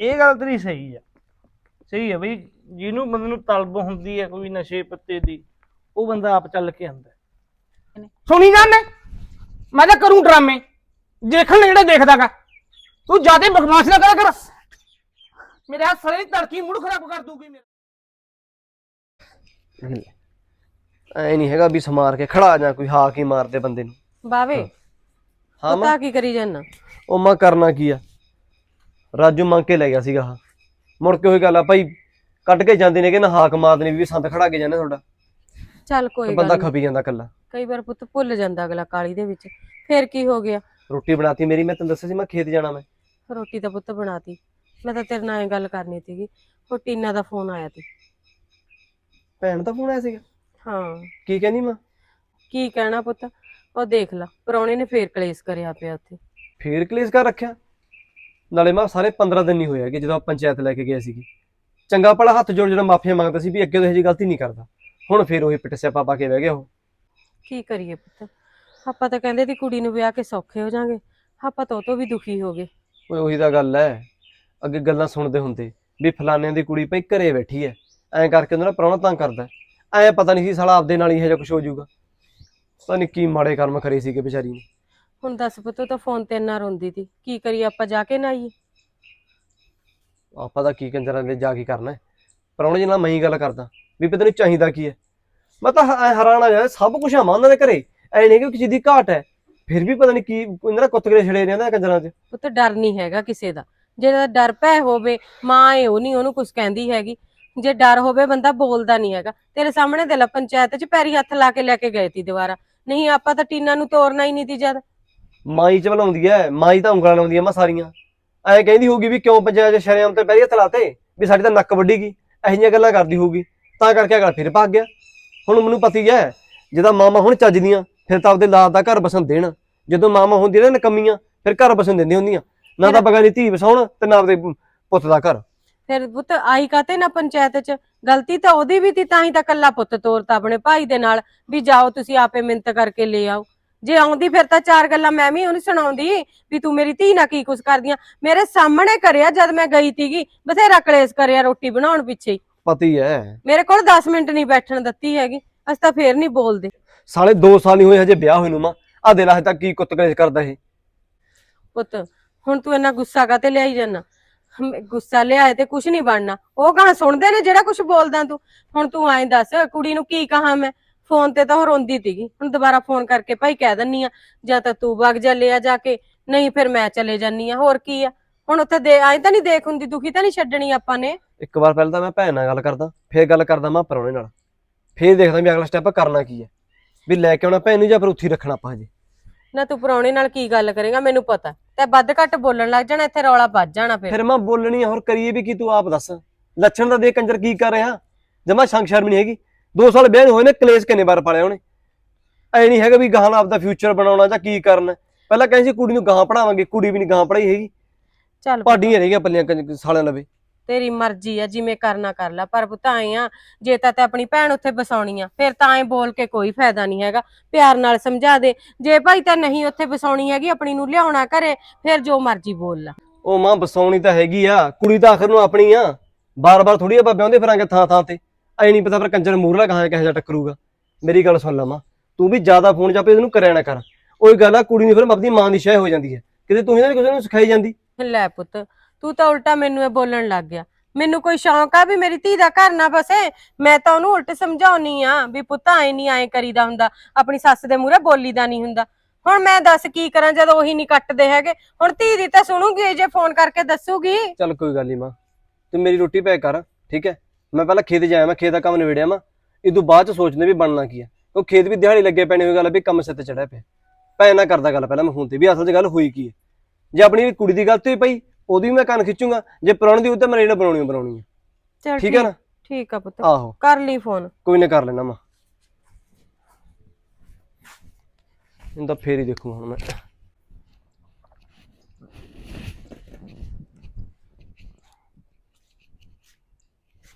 ਇਹ ਗੱਲ ਤੇਰੀ ਸਹੀ ਆ। ਸਹੀ ਹੈ ਬਈ ਜਿਹਨੂੰ ਬੰਦੇ ਨੂੰ ਤਲਬ ਹੁੰਦੀ ਹੈ ਕੋਈ ਨਸ਼ੇ ਪੱਤੇ ਦੀ ਉਹ ਬੰਦਾ ਆਪ ਚੱਲ ਕੇ ਆਂਦਾ। ਸੁਣੀ ਜਾਂਦੇ ਮੈਂ? ਤਾਂ ਕਰੂੰ ਡਰਾਮੇ। ਦੇਖਣ ਜਿਹੜਾ ਦੇਖਦਾਗਾ ਤੂੰ ਜ਼ਿਆਦਾ ਬਕਵਾਸ ਨਾ ਕਰਿਆ ਕਰ। ਮੇਰੇ ਹੱਥ ਸੜੇ ਤੜਕੀ ਮੁੜ ਖਰਾਬ ਕਰ ਦੂਗੀ ਮੇਰਾ। ਐ ਨਹੀਂ ਹੈਗਾ ਵੀ ਸਮਾਰ ਕੇ ਖੜਾ ਜਾਂ ਕੋਈ ਹਾਕ ਹੀ ਮਾਰਦੇ ਬੰਦੇ ਨੂੰ। ਬਾਵੇ ਹਾਂ। ਪਤਾ ਕੀ ਕਰੀ ਜਾਨਾ? ਉਹ ਮੈਂ ਕਰਨਾ ਕੀ ਆ? ਰਾਜੂ ਮੰਗ ਕੇ ਲੈ ਗਿਆ ਸੀਗਾ ਹਾਂ ਮੁੜ ਕੇ ਉਹੀ ਗੱਲ ਆ ਭਾਈ ਕੱਢ ਕੇ ਜਾਂਦੇ ਨੇ ਕਿ ਨਾ ਹਾਕ ਮਾਰਦੇ ਨੇ ਵੀ ਸੰਦ ਖੜਾ ਕੇ ਜਾਂਦੇ ਤੁਹਾਡਾ। ਚੱਲ ਕੋਈ ਬੰਦਾ ਗੱਲ ਨੀ। ਖਪੀ ਜਾਂਦਾ ਕੱਲਾ ਕਈ ਵਾਰ ਪੁੱਤ ਭੁੱਲ ਜਾਂਦਾ ਅਗਲਾ ਕਾਲੀ ਦੇ ਵਿੱਚ। ਫੇਰ ਕੀ ਹੋ ਗਿਆ? ਰੋਟੀ ਬਣਾਤੀ ਮੇਰੀ ਮੈਂ ਤੈਨੂੰ ਦੱਸਿਆ ਸੀ ਮੈਂ ਖੇਤ ਜਾਣਾ ਮੈਂ। ਰੋਟੀ ਤਾਂ ਪੁੱਤ ਬਣਾਤੀ। ਮੈਂ ਤਾਂ ਤੇਰੇ ਨਾਲ ਇਹ ਗੱਲ ਕਰਨੀ ਸੀਗੀ ਉਹ ਟੀਨਾ ਦਾ ਫੋਨ ਆਇਆ ਸੀ। ਭੈਣ ਦਾ ਫੋਨ ਆਇਆ ਸੀਗਾ? ਹਾਂ। ਕੀ ਕਹਿੰਦੀ ਮਾਂ? ਕੀ ਕਹਿਣਾ ਪੁੱਤ? ਉਹ ਦੇਖ ਲਾ ਪ੍ਰਾਹੁਣੇ ਨੇ ਫੇਰ ਕਲੇਸ਼ ਕਰਿਆ ਪਿਆ ਉੱਥੇ। ਫੇਰ ਕਲੇਸ਼ ਕਰ ਰੱਖਿਆ? ਨਾਲੇ ਮਾਂ ਸਾਰੇ 15 ਦਿਨ ਨਹੀਂ ਹੋਏ ਹੈਗੇ ਜਦੋਂ ਪੰਚਾਇਤ ਲੈ ਕੇ ਗਏ ਸੀਗੇ। ਚੰਗਾ ਭਲਾ ਹੱਥ ਜੋੜ ਜਿਹੜਾ ਮਾਫੀਆਂ ਮੰਗਦਾ ਸੀ ਵੀ ਅੱਗੇ ਤੋਂ ਇਹੋ ਜਿਹੀ ਗਲਤੀ ਨਹੀਂ ਕਰਦਾ। ਹੁਣ ਫੇਰ ਉਹੀ ਪਿੱਟ ਸਿਆਪਾ ਪਾ ਕੇ ਬਹਿ ਗਿਆ ਉਹ। ਕੀ ਕਰੀਏ ਪੁੱਤ? ਆਪਾਂ ਤਾਂ ਕਹਿੰਦੇ ਦੀ ਕੁੜੀ ਨੂੰ ਵਿਆਹ ਕੇ ਸੌਖੇ ਹੋ ਜਾਾਂਗੇ। ਆਪਾਂ ਤਾਂ ਉਹ ਤੋਂ ਵੀ ਦੁਖੀ ਹੋ ਗਏ। ਓਏ ਉਹੀ ਤਾਂ ਗੱਲ ਐ। ਅੱਗੇ ਗੱਲਾਂ ਸੁਣਦੇ ਹੁੰਦੇ ਵੀ ਫਲਾਣੇ ਦੀ ਕੁੜੀ ਭਈ ਘਰੇ ਬੈਠੀ ਐ। ਐਂ ਕਰਕੇ ਉਹਨਾਂ ਦਾ ਪ੍ਰਾਹੁਣਾ ਤੰਗ ਕਰਦਾ ਐ। ਪਤਾ ਨਹੀਂ ਸੀ ਸਾਲਾ ਆਪਦੇ ਨਾਲ ਹੀ ਇਹੋ ਜਿਹਾ ਕੁਝ ਹੋ ਜਾਊਗਾ। ਪਤਾ ਨਹੀਂ ਕੀ ਮਾੜੇ ਕਰਮ ਕਰੇ ਸੀਗੇ ਵਿਚਾਰੀ ਨੇ। ਹੁਣ ਦੱਸ ਪੁੱਤ ਉਹ ਤਾਂ ਫੋਨ ਤੇ ਇੰਨਾ ਰੋਂਦੀ ਸੀ ਕੀ ਕਰੀਏ ਆਪਾਂ ਜਾ ਕੇ ਨਾ ਆਈਏ? ਆਪਾਂ ਤਾਂ ਕੀ ਕੰਜਰਾਂ ਦੇ ਜਾ ਕੇ ਕਰਨਾ ਹੈ। ਪ੍ਰਾਹੁਣੇ ਜੀ ਨਾਲ ਮੈਂ ਹੀ ਗੱਲ ਕਰਦਾ ਵੀ ਪਤਾ ਨਹੀਂ ਚਾਹੀਦਾ ਕੀ ਐ ਮੈਂ ਤਾਂ ਐ ਹੈਰਾਨ ਆ ਜਾ ਸਭ ਕੁਝ ਆ ਮਾਂ ਉਹਨਾਂ ਦੇ ਘਰੇ। ਐ ਨਹੀਂ ਕਿ ਕਿਸੇ ਦੀ ਘਾਟ ਐ ਫਿਰ ਵੀ ਪਤਾ ਨਹੀਂ ਕੀ ਇਹਨਾਂ ਦਾ ਕੁੱਤਕਰੇ ਛੜੇ ਨੇ ਇਹਨਾਂ ਕੰਜਰਾਂ 'ਚ। ਪੁੱਤ ਡਰ ਨਹੀਂ ਹੈਗਾ ਕਿਸੇ ਦਾ। ਜਿਹੜਾ ਡਰ ਪੈ ਹੋਵੇ ਮਾਂ ਏ ਉਹ ਨਹੀਂ ਉਹਨੂੰ ਕੁਝ ਕਹਿੰਦੀ ਹੈਗੀ। ਜੇ ਡਰ ਹੋਵੇ ਬੰਦਾ ਬੋਲਦਾ ਨਹੀਂ ਹੈਗਾ। ਤੇਰੇ ਸਾਹਮਣੇ ਦੇ ਲਾ ਪੰਚਾਇਤ 'ਚ ਪੈਰੀ ਹੱਥ ਲਾ ਕੇ ਲੈ ਕੇ ਗਏ ਤੀ ਦੁਬਾਰਾ। ਨਹੀਂ ਆਪਾਂ ਤਾਂ ਟੀਨਾ ਨੂੰ ਤੋਰਨਾ ਹੀ ਨਹੀਂ ਤੀ ਜਦ। ਮਾਈ ਚ ਬਲਾਉਂਦੀ ਐ ਮਾਈ ਤਾਂ ਉਂਗਲਾਂ ਲਾਉਂਦੀ ਐ ਮੈਂ ਸਾਰੀਆਂ। ਐ ਕਹਿੰਦੀ ਹੋਊਗੀ ਵੀ ਕਿਉਂ ਪੰਚਾਇਤ ਚ ਸ਼ਰੇਆਮ ਤੇ ਪੈਰੀ ਹੱਥ ਲਾਤੇ ਵੀ ਸਾਡੀ ਤਾਂ ਨੱਕ ਵੱਢੀ ਗਈ ਇਹੋ ਜਿਹੀਆਂ ਗੱਲਾਂ ਕਰਦੀ ਹੋਊਗੀ। ਤਾਂ ਕਰਕੇ ਅਗਲਾ ਫਿਰ ਭੱਗ ਗਿਆ। ਹੁਣ ਮੈਨੂੰ ਪਤੀ ਐ ਜਿਹਦਾ ਮਾਮਾ ਹੁਣ ਚੱਜਦੀਆਂ ਫਿਰ ਤਾਂ ਆਪਦੇ ਲਾਦ ਦਾ ਘਰ ਬਸਣ ਦੇਣ। ਜਦੋਂ ਮਾਮਾ ਹੁੰਦੀ ਨੇ ਨਕਮੀਆਂ ਫਿਰ ਘਰ ਬਸਣ ਦਿੰਦੀਆਂ ਹੁੰਦੀਆਂ। ਨਾ ਤਾਂ ਬਗਾਨੀ ਧੀ ਵਸਾਉਣ ਤੇ ਨਾ ਆਪਦੇ ਪੁੱਤ ਦਾ ਘਰ। ਫਿਰ ਪੁੱਤ ਆਈ ਕਾਤੇ ਨਾ ਪੰਚਾਇਤ 'ਚ? ਗਲਤੀ ਤਾਂ ਉਹਦੀ ਵੀ ਤੀ ਤਾਂ ਹੀ ਤਾਂ ਕੱਲਾ ਪੁੱਤ ਤੋਰਤਾ ਆਪਣੇ ਭਾਈ ਦੇ ਨਾਲ ਵੀ ਜਾਓ ਤੁਸੀਂ ਆਪੇ ਮਿੰਤ ਕਰਕੇ ਲੈ ਆਓ। ਜੇ ਆਉਂਦੀ ਫਿਰ ਤਾਂ ਚਾਰ ਗੱਲਾਂ ਮੈਂ ਵੀ ਉਹਨੂੰ ਸੁਣਾਉਂਦੀ ਵੀ ਤੂੰ ਮੇਰੀ ਧੀ ਨਾਲ ਕੀ ਕੁਛ ਕਰਦੀਆਂ ਮੇਰੇ ਸਾਹਮਣੇ ਕਰਿਆ ਜਦ ਮੈਂ ਗਈ ਤੀਗੀ ਬਥੇਰਾ ਕਲੇਸ਼ ਕਰਿਆ ਰੋਟੀ ਬਣਾਉਣ ਪਿੱਛੇ ਹੀ। ਪਤੀ ਐ। ਮੇਰੇ ਕੋਲ 10 ਮਿੰਟ ਨਹੀਂ ਬੈਠਣ ਦਿੱਤੀ ਹੈਗੀ ਅਸੀਂ ਤਾਂ ਫੇਰ ਨਹੀਂ ਬੋਲਦੇ। ਸਾਲੇ 2 ਸਾਲ ਨਹੀਂ ਹੋਏ ਹਜੇ ਵਿਆਹ ਹੋਏ ਨੂੰ ਮਾਂ ਆ ਦੇ ਲਾ ਹਜੇ ਤੱਕ ਕੀ ਕੁੱਤ ਕਲੇਸ਼ ਕਰਦਾ ਇਹ। ਪੁੱਤ ਹੁਣ ਤੂੰ ਇੰਨਾ ਗੁੱਸਾ ਕਾਤੇ ਲਿਆਈ ਜਾਂਦਾ? ਗੁੱਸਾ ਲਿਆਏ ਤੇ ਕੁਝ ਨਹੀਂ ਬਣਨਾ। ਉਹ ਕਹਾਂ ਸੁਣਦੇ ਨੇ ਜਿਹੜਾ ਕੁਝ ਬੋਲਦਾ ਤੂੰ। ਹੁਣ ਤੂੰ ਐਂ ਦੱਸ ਕੁੜੀ ਨੂੰ ਕੀ ਕਹਾਂ ਮੈਂ? ਫੋਨ ਤੇ ਤਾਂ ਉਹ ਰੋਂਦੀ ਤੀਗੀ ਹੁਣ ਦੁਬਾਰਾ ਫੋਨ ਕਰਕੇ ਭਾਈ ਕਹਿ ਦਿੰਨੀ ਆ ਜਾਂ ਤਾਂ ਤੂੰ ਵਗ ਜਾ ਲਿਆ ਜਾ ਕੇ ਨਹੀਂ ਫਿਰ ਮੈਂ ਚਲੇ ਜਾਨੀ ਆ ਹੋਰ ਕੀ ਆ। ਹੁਣ ਉੱਥੇ ਦੇ ਐਂ ਤਾਂ ਨਹੀਂ ਦੇਖ ਹੁੰਦੀ ਦੁਖੀ ਤਾਂ ਨਹੀਂ ਛੱਡਣੀ ਆਪਾਂ ਨੇ। ਇੱਕ ਵਾਰ ਪਹਿਲਾਂ ਤਾਂ ਮੈਂ ਭੈਣ ਨਾਲ ਗੱਲ ਕਰਦਾ ਫੇਰ ਗੱਲ ਕਰਦਾ ਮੈਂ ਪਰੌਣੇ ਨਾਲ। ਫੇਰ ਦੇਖਦਾ ਵੀ ਅਗਲਾ ਸਟੈਪ ਕਰਨਾ ਕੀ ਹੈ ਵੀ ਲੈ ਕੇ ਆਉਣਾ ਭੈਣ ਨੂੰ ਜਾਂ ਫਿਰ ਉੱਥੇ ਹੀ ਰੱਖਣਾ ਆਪਾਂ ਹਜੇ। ਨਾ ਤੂੰ ਪ੍ਰਾਹੁਣੇ ਨਾਲ ਕੀ ਗੱਲ ਕਰੇਗਾ ਮੈਨੂੰ ਪਤਾ। ਤੇ ਵੱਧ ਘੱਟ ਬੋਲਣ ਲੱਗ ਜਾਣਾ ਇੱਥੇ ਰੌਲਾ ਵੱਜ ਜਾਣਾ ਫਿਰ। ਫਿਰ ਮੈਂ ਬੋਲਣੀ ਆ ਹੋਰ ਕਰੀਏ ਵੀ ਕੀ ਤੂੰ ਆਪ ਦੱਸ। ਲੱਛਣ ਦਾ ਦੇ ਕੰਜਰ ਕੀ ਕਰ ਰਿਹਾ। ਜਮਾ ਸ਼ੰਕ ਸ਼ਰਮ ਨਹੀਂ ਹੈਗੀ। 2 ਸਾਲ ਵਿਆਹ ਨੂੰ ਹੋਏ ਨੇ ਕਲੇਸ਼ ਕਿੰਨੇ ਵਾਰ ਪਾਲਿਆ ਉਹਨੇ? ਐ ਨਹੀਂ ਹੈਗਾ ਵੀ ਗਾਹਾਂ ਆਪਦਾ ਫਿਊਚਰ ਬਣਾਉਣਾ ਜਾਂ ਕੀ ਕਰਨਾ। ਪਹਿਲਾਂ ਕਹਿੰਦੇ ਸੀ ਕੁੜੀ ਨੂੰ ਗਾਹਾਂ ਪੜਾਵਾਂਗੇ ਕੁੜੀ ਵੀ ਨਹੀਂ ਗਾਹਾਂ ਪੜਾਈ ਹੈਗੀ। ਚੱਲ ਪਾਡੀਆਂ ਰਹਿ ਗਈਆਂ ਪੱਲੀਆਂ ਕੰਜ- ਸਾਲਿਆਂ ਲਵੇ। ਤੇਰੀ ਮਰਜ਼ੀ ਆ ਜਿਵੇਂ ਕਰਨਾ ਕਰ ਲੈ ਪਰ ਪੁੱਤ ਆਏ ਆ ਜੇ ਤਾਂ ਤੇ ਆਪਣੀ ਭੈਣ ਉੱਥੇ ਬਸਾਉਣੀ ਆ ਫਿਰ ਤਾਂ ਐ ਬੋਲ ਕੇ ਕੋਈ ਫਾਇਦਾ ਨਹੀਂ ਹੈਗਾ। ਪਿਆਰ ਨਾਲ ਸਮਝਾ ਦੇ ਜੇ ਭਾਈ ਤਾਂ ਨਹੀਂ ਉੱਥੇ ਬਸਾਉਣੀ ਹੈਗੀ ਆਪਣੀ ਨੂੰ ਲਿਆਉਣਾ ਘਰੇ ਫਿਰ ਜੋ ਮਰਜ਼ੀ ਬੋਲ ਲੈ। ਉਹ ਮਾਂ ਬਸਾਉਣੀ ਤਾਂ ਹੈਗੀ ਆ ਕੁੜੀ ਤਾਂ ਆਖਰ ਨੂੰ ਆਪਣੀ ਆ। ਬਾਰ-ਬਾਰ ਥੋੜੀ ਆਪਾਂ ਵਿਆਹੁੰਦੇ ਫਿਰਾਂਗੇ ਥਾਂ ਥਾਂ ਤੇ। ਐ ਨਹੀਂ ਪਤਾ ਫਿਰ ਕੰਜਰ ਮੂਰਲਾ ਕਹਾਂ ਕਿਹੋ ਜਿਹਾ ਟੱਕਰੂਗਾ। ਮੇਰੀ ਗੱਲ ਸੁਣ ਲਾ ਮਾਂ ਤੂੰ ਵੀ ਜ਼ਿਆਦਾ ਫੋਨ ਚਾਪੇ ਇਹਨੂੰ ਕਰਿਆ ਨਾ ਕਰ। ਉਹੀ ਗੱਲ ਆ ਕੁੜੀ ਨੂੰ ਫਿਰ ਆਪਣੀ ਮਾਂ ਦੀ ਸ਼ੈ ਹੋ ਜਾਂਦੀ ਹੈ। ਕਿਤੇ ਤੂੰ ਇਹਨਾਂ ਨੇ ਕਿਸੇ ਨੂੰ ਸਿਖਾਈ ਜਾਂਦੀ। ਲੈ ਪੁੱਤ ਤੂੰ ਤਾਂ ਉਲਟਾ ਮੈਨੂੰ ਇਹ ਬੋਲਣ ਲੱਗ ਗਿਆ। ਮੈਨੂੰ ਕੋਈ ਸ਼ੌਂਕ ਆ ਵੀ ਮੇਰੀ ਧੀ ਦਾ ਘਰ ਨਾ ਬਸੇ ਮੈਂ ਤਾਂ ਉਹਨੂੰ ਉਲਟ ਸਮਝਾਉਣੀ ਆ ਵੀ ਪੁੱਤ ਐ ਨਹੀਂ ਐ ਕਰੀਦਾ ਹੁੰਦਾ। ਆਪਣੀ ਸੱਸ ਦੇ ਮੂਹਰੇ ਬੋਲੀਦਾ ਨਹੀਂ ਹੁੰਦਾ। ਹੁਣ ਮੈਂ ਦੱਸ ਕੀ ਕਰਾਂ ਜਦੋਂ ਉਹੀ ਨਹੀਂ ਕੱਟਦੇ ਹੈਗੇ? ਹੁਣ ਧੀ ਦੀ ਤਾਂ ਸੁਣੂਗੀ ਜੇ ਫੋਨ ਕਰਕੇ ਦੱਸੂਗੀ। ਚੱਲ ਕੋਈ ਗੱਲ ਨਹੀਂ ਮਾਂ। ਤੂੰ ਮੇਰੀ ਰੋਟੀ ਪੈਕ ਕਰ ਠੀਕ ਹੈ? ਮੈਂ ਪਹਿਲਾਂ ਖੇਤ ਜਾਇਆ ਮੈਂ ਖੇਤ ਦਾ ਕੰਮ ਨਿਬੇੜਿਆ ਮਾਂ ਇਹ ਤੋਂ ਬਾਅਦ ਚ ਸੋਚਦੇ ਵੀ ਬਣਨਾ ਕੀ ਆ। ਉਹ ਖੇਤ ਵੀ ਦਿਹਾੜੀ ਲੱਗੇ ਪੈਣੇ ਹੋਈ ਗੱਲ ਵੀ ਕੰਮ ਸਿਰ ਤੇ ਚੜਿਆ ਪਿਆ। ਭੈਣ ਨਾਲ ਕਰਦਾ ਗੱਲ ਪਹਿਲਾਂ ਮੈਂ ਫੋਨ ਤੇ ਵੀ ਅਸਲ 'ਚ ਗੱਲ ਹੋਈ ਕੀ ਹੈ ਜੇ ਆਪਣੀ ਕੁੜੀ ਦੀ ਗਲਤੀ ਪਈ ਉਹਦੀ ਵੀ ਮੈਂ ਕੰਨ ਖਿੱਚੂਗਾ। ਜੇ ਪੁਰਾਣੀ ਦੀ ਉਹ ਤਾਂ ਮੈਂ ਜਿਹੜਾ ਬਣਾਉਣੀ ਬਣਾਉਣੀ ਹੈ ਚਲ ਠੀਕ ਹੈ ਨਾ? ਠੀਕ ਆ ਪੁੱਤ। ਆਹੋ। ਕਰ ਲਈ ਫੋਨ। ਕੋਈ ਨਾ ਕਰ ਲੈਣਾ ਮਾਂ। ਇਹਨੂੰ ਤਾਂ ਫੇਰ ਹੀ ਦੇਖੂ ਹੁਣ ਮੈਂ।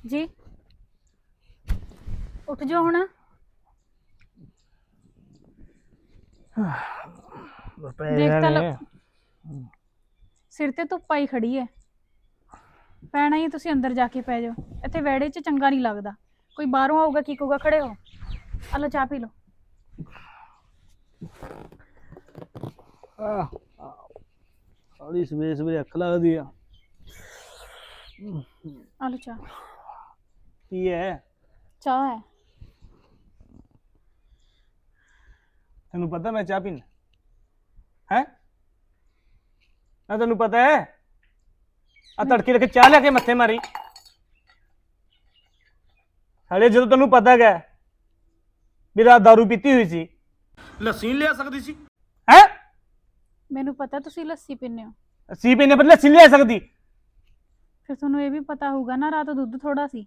ਜੀ ਉੱਠ ਜਾਓ ਹੁਣ ਦੇਖ ਤਾਂ ਲਓ। ਸਿਰ ਤੇ ਧੁੱਪ ਆਈ ਖੜੀ ਹੈ ਪੈਣਾ ਹੀ ਤੁਸੀਂ ਅੰਦਰ ਜਾ ਕੇ ਪੈ ਜਾਓ ਇੱਥੇ ਵਿਹੜੇ 'ਚ ਚੰਗਾ ਨਹੀਂ ਲੱਗਦਾ ਕੋਈ ਬਾਹਰੋਂ ਆਊਗਾ ਕੀ ਕਹੂਗਾ ਖੜੇ ਹੋ ਆ ਲਓ ਚਾਹ ਪੀ ਲਓ ਸਾਲੀ ਸਵੇਰੇ ਸਵੇਰੇ ਅੱਖ ਲੱਗਦੀ ਆ ਆ ਲਓ ਚਾਹ ਕੀ ਹੈ? ਚਾਹ ਹੈ। ਤੈਨੂੰ ਪਤਾ ਮੈਂ ਚਾਹ ਪੀਣਾ ਹੈ? ਨਾ ਤੈਨੂੰ ਪਤਾ ਹੈ? ਆ ਤੜਕੇ ਰੱਖ ਚਾਹ ਲੈ ਕੇ ਮੱਥੇ ਮਾਰੀ। ਹਲੇ ਜਦੋਂ ਤੈਨੂੰ ਪਤਾ ਹੈਗਾ ਵੀ ਰਾਤ ਦਾਰੂ ਪੀਤੀ ਹੋਈ ਸੀ। ਲੱਸੀ ਲਿਆ ਸਕਦੀ ਸੀ? ਹੈ? ਮੈਨੂੰ ਪਤਾ ਤੁਸੀਂ ਲੱਸੀ ਪੀਂਦੇ ਹੋ। ਅਸੀਂ ਪੀਨੇ ਬਦਲੇ ਲੱਸੀ ਲਿਆ ਸਕਦੀ। ਫਿਰ ਤੁਹਾਨੂੰ ਇਹ ਵੀ ਪਤਾ ਹੋਊਗਾ ਨਾ ਰਾਤ ਦੁੱਧ ਥੋੜਾ ਸੀ।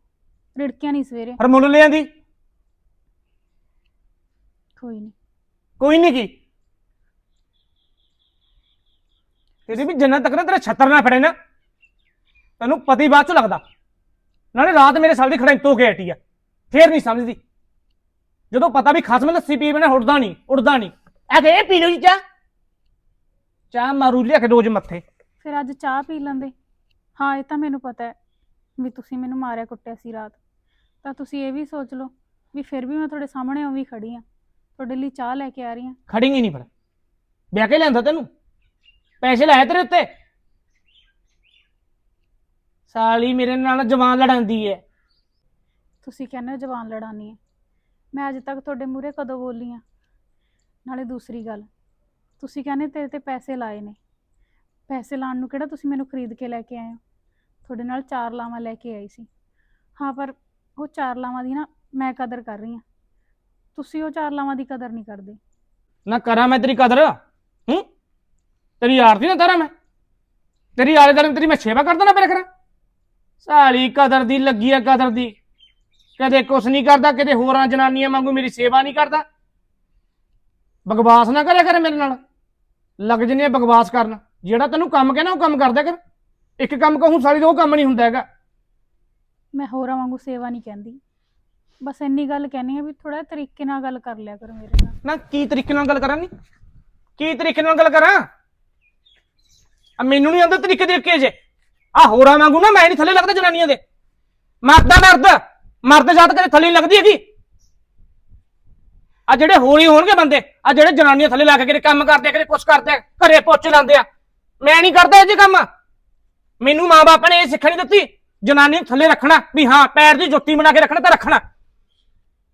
ਰਿੜਕਿਆ ਨਹੀਂ ਸਵੇਰੇ। ਪਰ ਮੁੱਲ ਲੈ ਆਂਦੀ। ਕੋਈ ਨਹੀਂ। ਕੋਈ ਨਹੀਂ ਕੀ। ਤੇਰੀ ਵੀ ਜੰਨਤ ਤੱਕ ਨਾ ਤੇਰੇ ਛੱਤਰ ਨਾ ਫੜੇ ਨਾ। ਤੈਨੂੰ ਪਤੀ ਬਾਅਦ ਚ ਲੱਗਦਾ। ਨਾਲੇ ਰਾਤ ਮੇਰੇ ਸਾਲ ਦੀ ਖੜਾਈ ਤੋਂ ਕੇ ਹਟੀ ਆ। ਫੇਰ ਨਹੀਂ ਸਮਝਦੀ। ਜਦੋਂ ਪਤਾ ਵੀ ਖਸਮ ਲੱਸੀ ਪੀ ਬਣਾ ਉੱਡਦਾ ਨਹੀਂ ਉੱਡਦਾ ਨਹੀਂ। ਆ ਕੇ ਪੀ ਲਓ ਜੀ ਚਾਹ। ਚਾਹ ਮਾਰੂ ਲਿਆ ਕੇ ਰੋਜ਼ ਮੱਥੇ। ਫਿਰ ਅੱਜ ਚਾਹ ਪੀ ਲੈਂਦੇ। ਹਾਂ ਇਹ ਤਾਂ ਮੈਨੂੰ ਪਤਾ ਹੈ ਵੀ ਤੁਸੀਂ ਮੈਨੂੰ ਮਾਰਿਆ ਕੁੱਟਿਆ ਸੀ ਰਾਤ। ਤਾਂ ਤੁਸੀਂ ਇਹ ਵੀ ਸੋਚ ਲਓ ਵੀ ਫਿਰ ਵੀ ਮੈਂ ਤੁਹਾਡੇ ਸਾਹਮਣੇ ਉਵੇਂ ਹੀ ਖੜੀ ਆ। ਤੁਹਾਡੇ ਲਈ ਚਾਹ ਲੈ ਕੇ ਆ ਰਹੀ ਹਾਂ ਖੜੀਂਗੀ ਨਹੀਂ ਫਿਰ ਵਿਆਹ ਕੇ ਲਿਆਂਦਾ ਤੈਨੂੰ? ਪੈਸੇ ਲਾਏ ਤੇਰੇ ਉੱਤੇ? ਸਾਲੀ ਮੇਰੇ ਨਾਲ ਜਵਾਨ ਲੜਾਂਦੀ ਹੈ ਤੁਸੀਂ ਕਹਿੰਦੇ ਹੋ ਜਵਾਨ ਲੜਾਨੀ ਹੈ ਮੈਂ ਅੱਜ ਤੱਕ ਤੁਹਾਡੇ ਮੂਹਰੇ ਕਦੋਂ ਬੋਲੀ ਆ? ਨਾਲੇ ਦੂਸਰੀ ਗੱਲ ਤੁਸੀਂ ਕਹਿੰਦੇ ਤੇਰੇ ਤੇ ਪੈਸੇ ਲਾਏ ਨੇ। ਪੈਸੇ ਲਾਉਣ ਨੂੰ ਕਿਹੜਾ ਤੁਸੀਂ ਮੈਨੂੰ ਖਰੀਦ ਕੇ ਲੈ ਕੇ ਆਏ ਹੋ? ਤੁਹਾਡੇ ਨਾਲ ਚਾਰ ਲਾਵਾਂ ਲੈ ਕੇ ਆਈ ਸੀ। ਹਾਂ ਪਰ ਉਹ ਚਾਰ ਲਾਵਾਂ ਦੀ ਨਾ ਮੈਂ ਕਦਰ ਕਰ ਰਹੀ ਹਾਂ। ਤੁਸੀਂ ਉਹ ਚਾਰ ਲਾਵਾਂ ਦੀ ਕਦਰ ਨਹੀਂ ਕਰਦੇ। ਨਾ ਕਰਾਂ ਮੈਂ ਤੇਰੀ ਕਦਰ? ਹੂੰ? ਤੇਰੀ ਆਰਤੀ ਨਾ ਤਰਾਂ ਮੈਂ? ਤੇਰੀ ਆਲੇ ਦਾਲੇ ਤੇਰੀ ਮੈਂ ਸੇਵਾ ਕਰਦਾ ਨਾ ਮੇਰੇ ਕਰਾਂ? ਸਾਲੀ ਕਦਰ ਦੀ, ਲੱਗੀ ਆ ਕਦਰ ਦੀ। ਕਦੇ ਕੁਛ ਨਹੀਂ ਕਰਦਾ ਕਿਤੇ ਹੋਰਾਂ ਜਨਾਨੀਆਂ ਵਾਂਗੂ ਮੇਰੀ ਸੇਵਾ ਨਹੀਂ ਕਰਦਾ। ਬਕਵਾਸ ਨਾ ਕਰਿਆ ਕਰ ਮੇਰੇ ਨਾਲ। ਲੱਗ ਜਨੇ ਆ ਬਕਵਾਸ ਕਰਨ। ਜਿਹੜਾ ਤੈਨੂੰ ਕੰਮ ਕਹਿਣਾ, ਉਹ ਕੰਮ ਕਰਦਾ ਕਰ। ਇੱਕ ਕੰਮ ਕਹੂੰ ਸਾਲੀ ਦਾ, ਉਹ ਕੰਮ ਨਹੀਂ ਹੁੰਦਾ ਹੈਗਾ। ਮੈਂ ਹੋਰਾਂ ਵਾਂਗੂ ਸੇਵਾ ਨਹੀਂ ਕਹਿੰਦੀ। ਬਸ ਇੰਨੀ ਗੱਲ ਕਹਿਣੀ ਆ ਵੀ ਥੋੜਾ ਤਰੀਕੇ ਨਾਲ ਗੱਲ ਕਰ ਲਿਆ ਕਰੋ ਮੇਰੇ ਨਾਲ। ਨਾ ਕੀ ਤਰੀਕੇ ਨਾਲ ਗੱਲ ਕਰਾਂ ਨੀ? ਕੀ ਤਰੀਕੇ ਨਾਲ ਗੱਲ ਕਰਾਂ? ਆ ਮੈਨੂੰ ਨਹੀਂ ਆਉਂਦਾ ਤਰੀਕੇ ਦੇਖ ਕੇ ਜੇ। ਆ ਹੋਰਾਂ ਵਾਂਗੂ ਨਾ ਮੈਂ ਨਹੀਂ ਥੱਲੇ ਲੱਗਦਾ ਜਨਾਨੀਆਂ ਦੇ। ਮਰਦਾ ਮਰਦ ਮਰਦ ਜਾਤ ਕਦੇ ਥੱਲੇ ਨਹੀਂ ਲੱਗਦੀ ਹੈਗੀ। ਆ ਜਿਹੜੇ ਹੋਰੀ ਹੋਣਗੇ ਬੰਦੇ ਆ ਜਿਹੜੇ ਜਨਾਨੀਆਂ ਥੱਲੇ ਲਾ ਕੇ ਕਿਤੇ ਕੰਮ ਕਰਦੇ ਆ, ਕਿਤੇ ਕੁਛ ਕਰਦੇ ਆ, ਘਰੇ ਪੋਚੇ ਲਾਉਂਦੇ ਆ। ਮੈਂ ਨਹੀਂ ਕਰਦਾ ਇਹ ਜੇ ਕੰਮ। ਮੈਨੂੰ ਮਾਂ-ਬਾਪ ਨੇ ਇਹ ਸਿੱਖਿਆ ਨਹੀਂ ਦਿੱਤੀ। ਜਨਾਨੀ ਨੂੰ ਥੱਲੇ ਰੱਖਣਾ ਵੀ ਹਾਂ ਪੈਰ ਦੀ ਜੁੱਤੀ ਬਣਾ ਕੇ ਰੱਖਣਾ ਤਾਂ ਰੱਖਣਾ।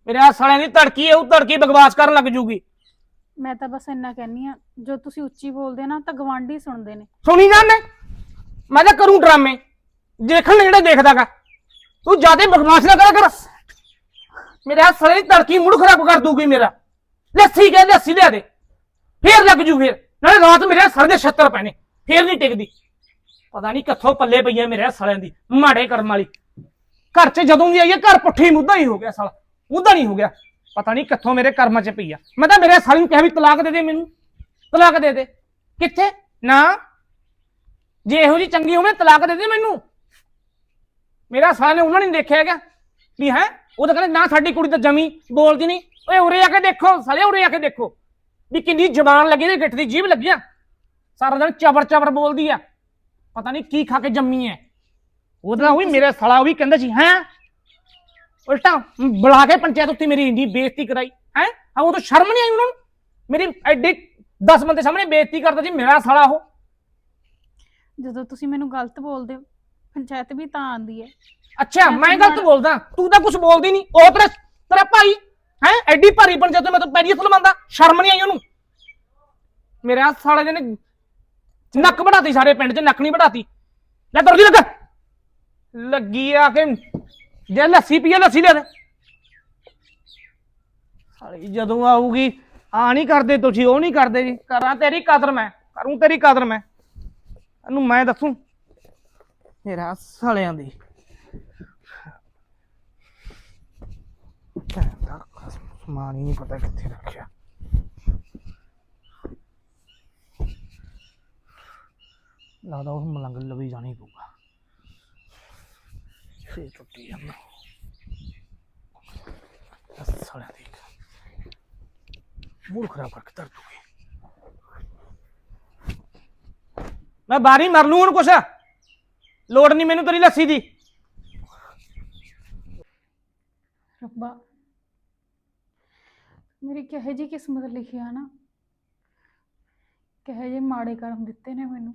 ਮੇਰੇ ਆ ਸਾਲਿਆਂ ਦੀ ਧੜਕੀ ਹੈ ਉਹ ਧੜਕੀ ਬਕਵਾਸ ਕਰਨ ਲੱਗ ਜੂਗੀ। ਮੈਂ ਤਾਂ ਬਸ ਇੰਨਾ ਕਹਿੰਨੀ ਆ ਜੋ ਤੁਸੀਂ ਉੱਚੀ ਬੋਲਦੇ ਨਾ ਤਾਂ ਗਵਾਂਢੀ ਸੁਣਦੇ ਨੇ। ਸੁਣੀ ਜਾਂਦੇ ਮੈਂ? ਤਾਂ ਕਰੂੰ ਡਰਾਮੇ। ਦੇਖਣ ਨੂੰ ਜਿਹੜਾ ਦੇਖਦਾਗਾ। ਤੂੰ ਜ਼ਿਆਦਾ ਬਕਵਾਸ ਨਾ ਕਰਿਆ ਕਰ। ਮੇਰੇ ਆ ਸਾਲੇ ਦੀ ਧੜਕੀ ਮੁੜ ਖਰਾਬ ਕਰ ਦੂਗੀ ਮੇਰਾ। ਲੱਸੀ ਕਹਿੰਦੇ ਲੱਸੀ ਲਿਆ ਦੇ। ਫੇਰ ਲੱਗ ਜੂ ਫੇਰ। ਨਾਲੇ ਰਾਤ ਮੇਰੇ ਸਰ ਦੇ 76 ਪੈਣੇ। ਫੇਰ ਨਹੀਂ ਟਿਕਦੀ। ਪਤਾ ਨਹੀਂ ਕਿੱਥੋਂ ਪੱਲੇ ਪਈ ਹੈ ਮੇਰੇ ਸਾਲਿਆਂ ਦੀ, ਮਾੜੇ ਕਰਮ ਵਾਲੀ। ਘਰ 'ਚ ਜਦੋਂ ਦੀ ਆਈ ਹੈ ਘਰ ਪੁੱਠੀ ਮੁੱਦਾ ਹੀ ਹੋ ਗਿਆ ਸਾਲਾ, ਮੁੱਦਾ ਨਹੀਂ ਹੋ ਗਿਆ। ਪਤਾ ਨਹੀਂ ਕਿੱਥੋਂ ਮੇਰੇ ਕਰਮਾਂ 'ਚ ਪਈ ਆ। ਮੈਂ ਤਾਂ ਮੇਰੇ ਸਾਲੀ ਨੂੰ ਕਿਹਾ ਵੀ ਤਲਾਕ ਦੇ ਦੇ ਮੈਨੂੰ, ਤਲਾਕ ਦੇ ਦੇ। ਕਿੱਥੇ? ਨਾ। ਜੇ ਇਹੋ ਜੀ ਚੰਗੀ ਹੋਵੇ, ਤਲਾਕ ਦੇ ਦੇ ਮੈਨੂੰ। ਮੇਰਾ ਸਾਲੇ ਨੇ ਉਹਨਾਂ ਨੇ ਦੇਖਿਆ ਹੈਗਾ ਵੀ ਹੈ, ਉਹ ਤਾਂ ਕਹਿੰਦੇ ਨਾ ਸਾਡੀ ਕੁੜੀ ਤਾਂ ਜਮੀ ਬੋਲਦੀ ਨਹੀਂ ਓਏ, ਉਰੇ ਆ ਕੇ ਦੇਖੋ ਸਾਲੇ ਉਰੇ ਆ ਕੇ ਦੇਖੋ। ਵੀ ਕਿੰਨੀ ਜ਼ਬਾਨ ਲੱਗੀ ਤੇ ਗਿੱਠ ਦੀ ਜੀਭ ਲੱਗੀ ਆ। ਸਾਰਾ ਦਿਨ ਚਬਰ ਚਬਰ ਬੋਲਦੀ ਆ। ਪਤਾ ਨਹੀਂ ਕੀ ਖਾ ਕੇ ਜੰਮੀ ਐ। ਉਹਦਾ ਹੋਈ ਮੇਰੇ ਸਾਲਾ ਉਹ ਵੀ ਕਹਿੰਦਾ ਸੀ ਹੈ? ਉਲਟਾ ਬੁਲਾ ਕੇ ਪੰਚਾਇਤ ਉੱਤੇ ਮੇਰੀ ਇੰਨੀ ਬੇਇੱਜ਼ਤੀ ਕਰਾਈ ਹੈ? ਆ ਉਹ ਤਾਂ ਸ਼ਰਮ ਨਹੀਂ ਆਈ ਉਹਨਾਂ ਨੂੰ? ਮੇਰੀ ਐਡੀ 10 ਬੰਦੇ ਸਾਹਮਣੇ ਬੇਇੱਜ਼ਤੀ ਕਰਦਾ ਜੀ ਮੇਰਾ ਸਾਲਾ ਉਹ। ਜਦੋਂ ਤੁਸੀਂ ਮੈਨੂੰ ਗਲਤ ਬੋਲਦੇ ਹੋ ਪੰਚਾਇਤ ਵੀ ਤਾਂ ਆਂਦੀ ਹੈ ਅੱਛਾ ਮੈਂ ਗਲਤ ਬੋਲਦਾ? ਤੂੰ ਤਾਂ ਕੁਝ ਬੋਲਦੀ ਨਹੀਂ ਉਹ ਤੇਰਾ ਤੇਰਾ ਭਾਈ ਹੈ? ਐਡੀ ਭਾਰੀ ਬਣ ਜਾਂਦਾ ਮੈਂ ਤਾਂ ਪੈਰੀ ਹੱਥ ਲਵਾਂਦਾ ਸ਼ਰਮ ਨਹੀਂ ਆਈ ਉਹਨੂੰ। ਮੇਰੇ ਸਾਲੇ ਨੇ ਨੱਕ ਵੜਾਤੀ ਸਾਰੇ ਪਿੰਡ 'ਚ, ਨੱਕ ਨਹੀਂ ਵੜਾਤੀ। ਲੈ ਤੁਰਦੀ ਲੱਗ ਲੱਗੀ ਆ ਕਿ ਜੇ ਲੱਸੀ ਪੀਏ, ਲੱਸੀ ਦੇ ਦੇ। ਸਾਲੀ ਜਦੋਂ ਆਊਗੀ, ਆ ਨਹੀਂ ਕਰਦੇ ਤੁਸੀਂ, ਉਹ ਨਹੀਂ ਕਰਦੇ ਜੀ। ਕਰਾਂ ਤੇਰੀ ਕਦਰ ਮੈਂ, ਕਰੂੰ ਤੇਰੀ ਕਦਰ ਮੈਂ। ਇਹਨੂੰ ਮੈਂ ਦੱਸੂ ਮੇਰਾ ਸਾਲਿਆਂ ਦੀ। ਸਮਾਨ ਹੀ ਨਹੀਂ ਪਤਾ ਕਿੱਥੇ ਰੱਖਿਆ। ਲੱਗਦਾ ਉਹ ਮਲੰਗ ਲਵੀ ਜਾਣੀ ਪਊਗਾ। ਸੇ ਟੁੱਟੀ ਜਾਂਦਾ। ਸਾਲਿਆਂ ਦੀ ਮੂਡ ਖਰਾਬ ਕਰਕੇ ਧਰ ਦੂਗੀ। ਮੈਂ ਬਾਰੀ ਮਰ ਲੂੰ ਹੁਣ ਕੁਛ। ਲੋੜ ਨਹੀਂ ਮੈਨੂੰ ਤੇਰੀ ਲੱਸੀ ਦੀ। ਰੱਬਾ, ਮੇਰੀ ਕਿਹੋ ਜੀ ਕਿਸਮਤ ਲਿਖਿਆ ਨਾ? ਕਿਹੋ ਜਿਹੇ ਮਾੜੇ ਕਰਮ ਦਿੱਤੇ ਨੇ ਮੈਨੂੰ।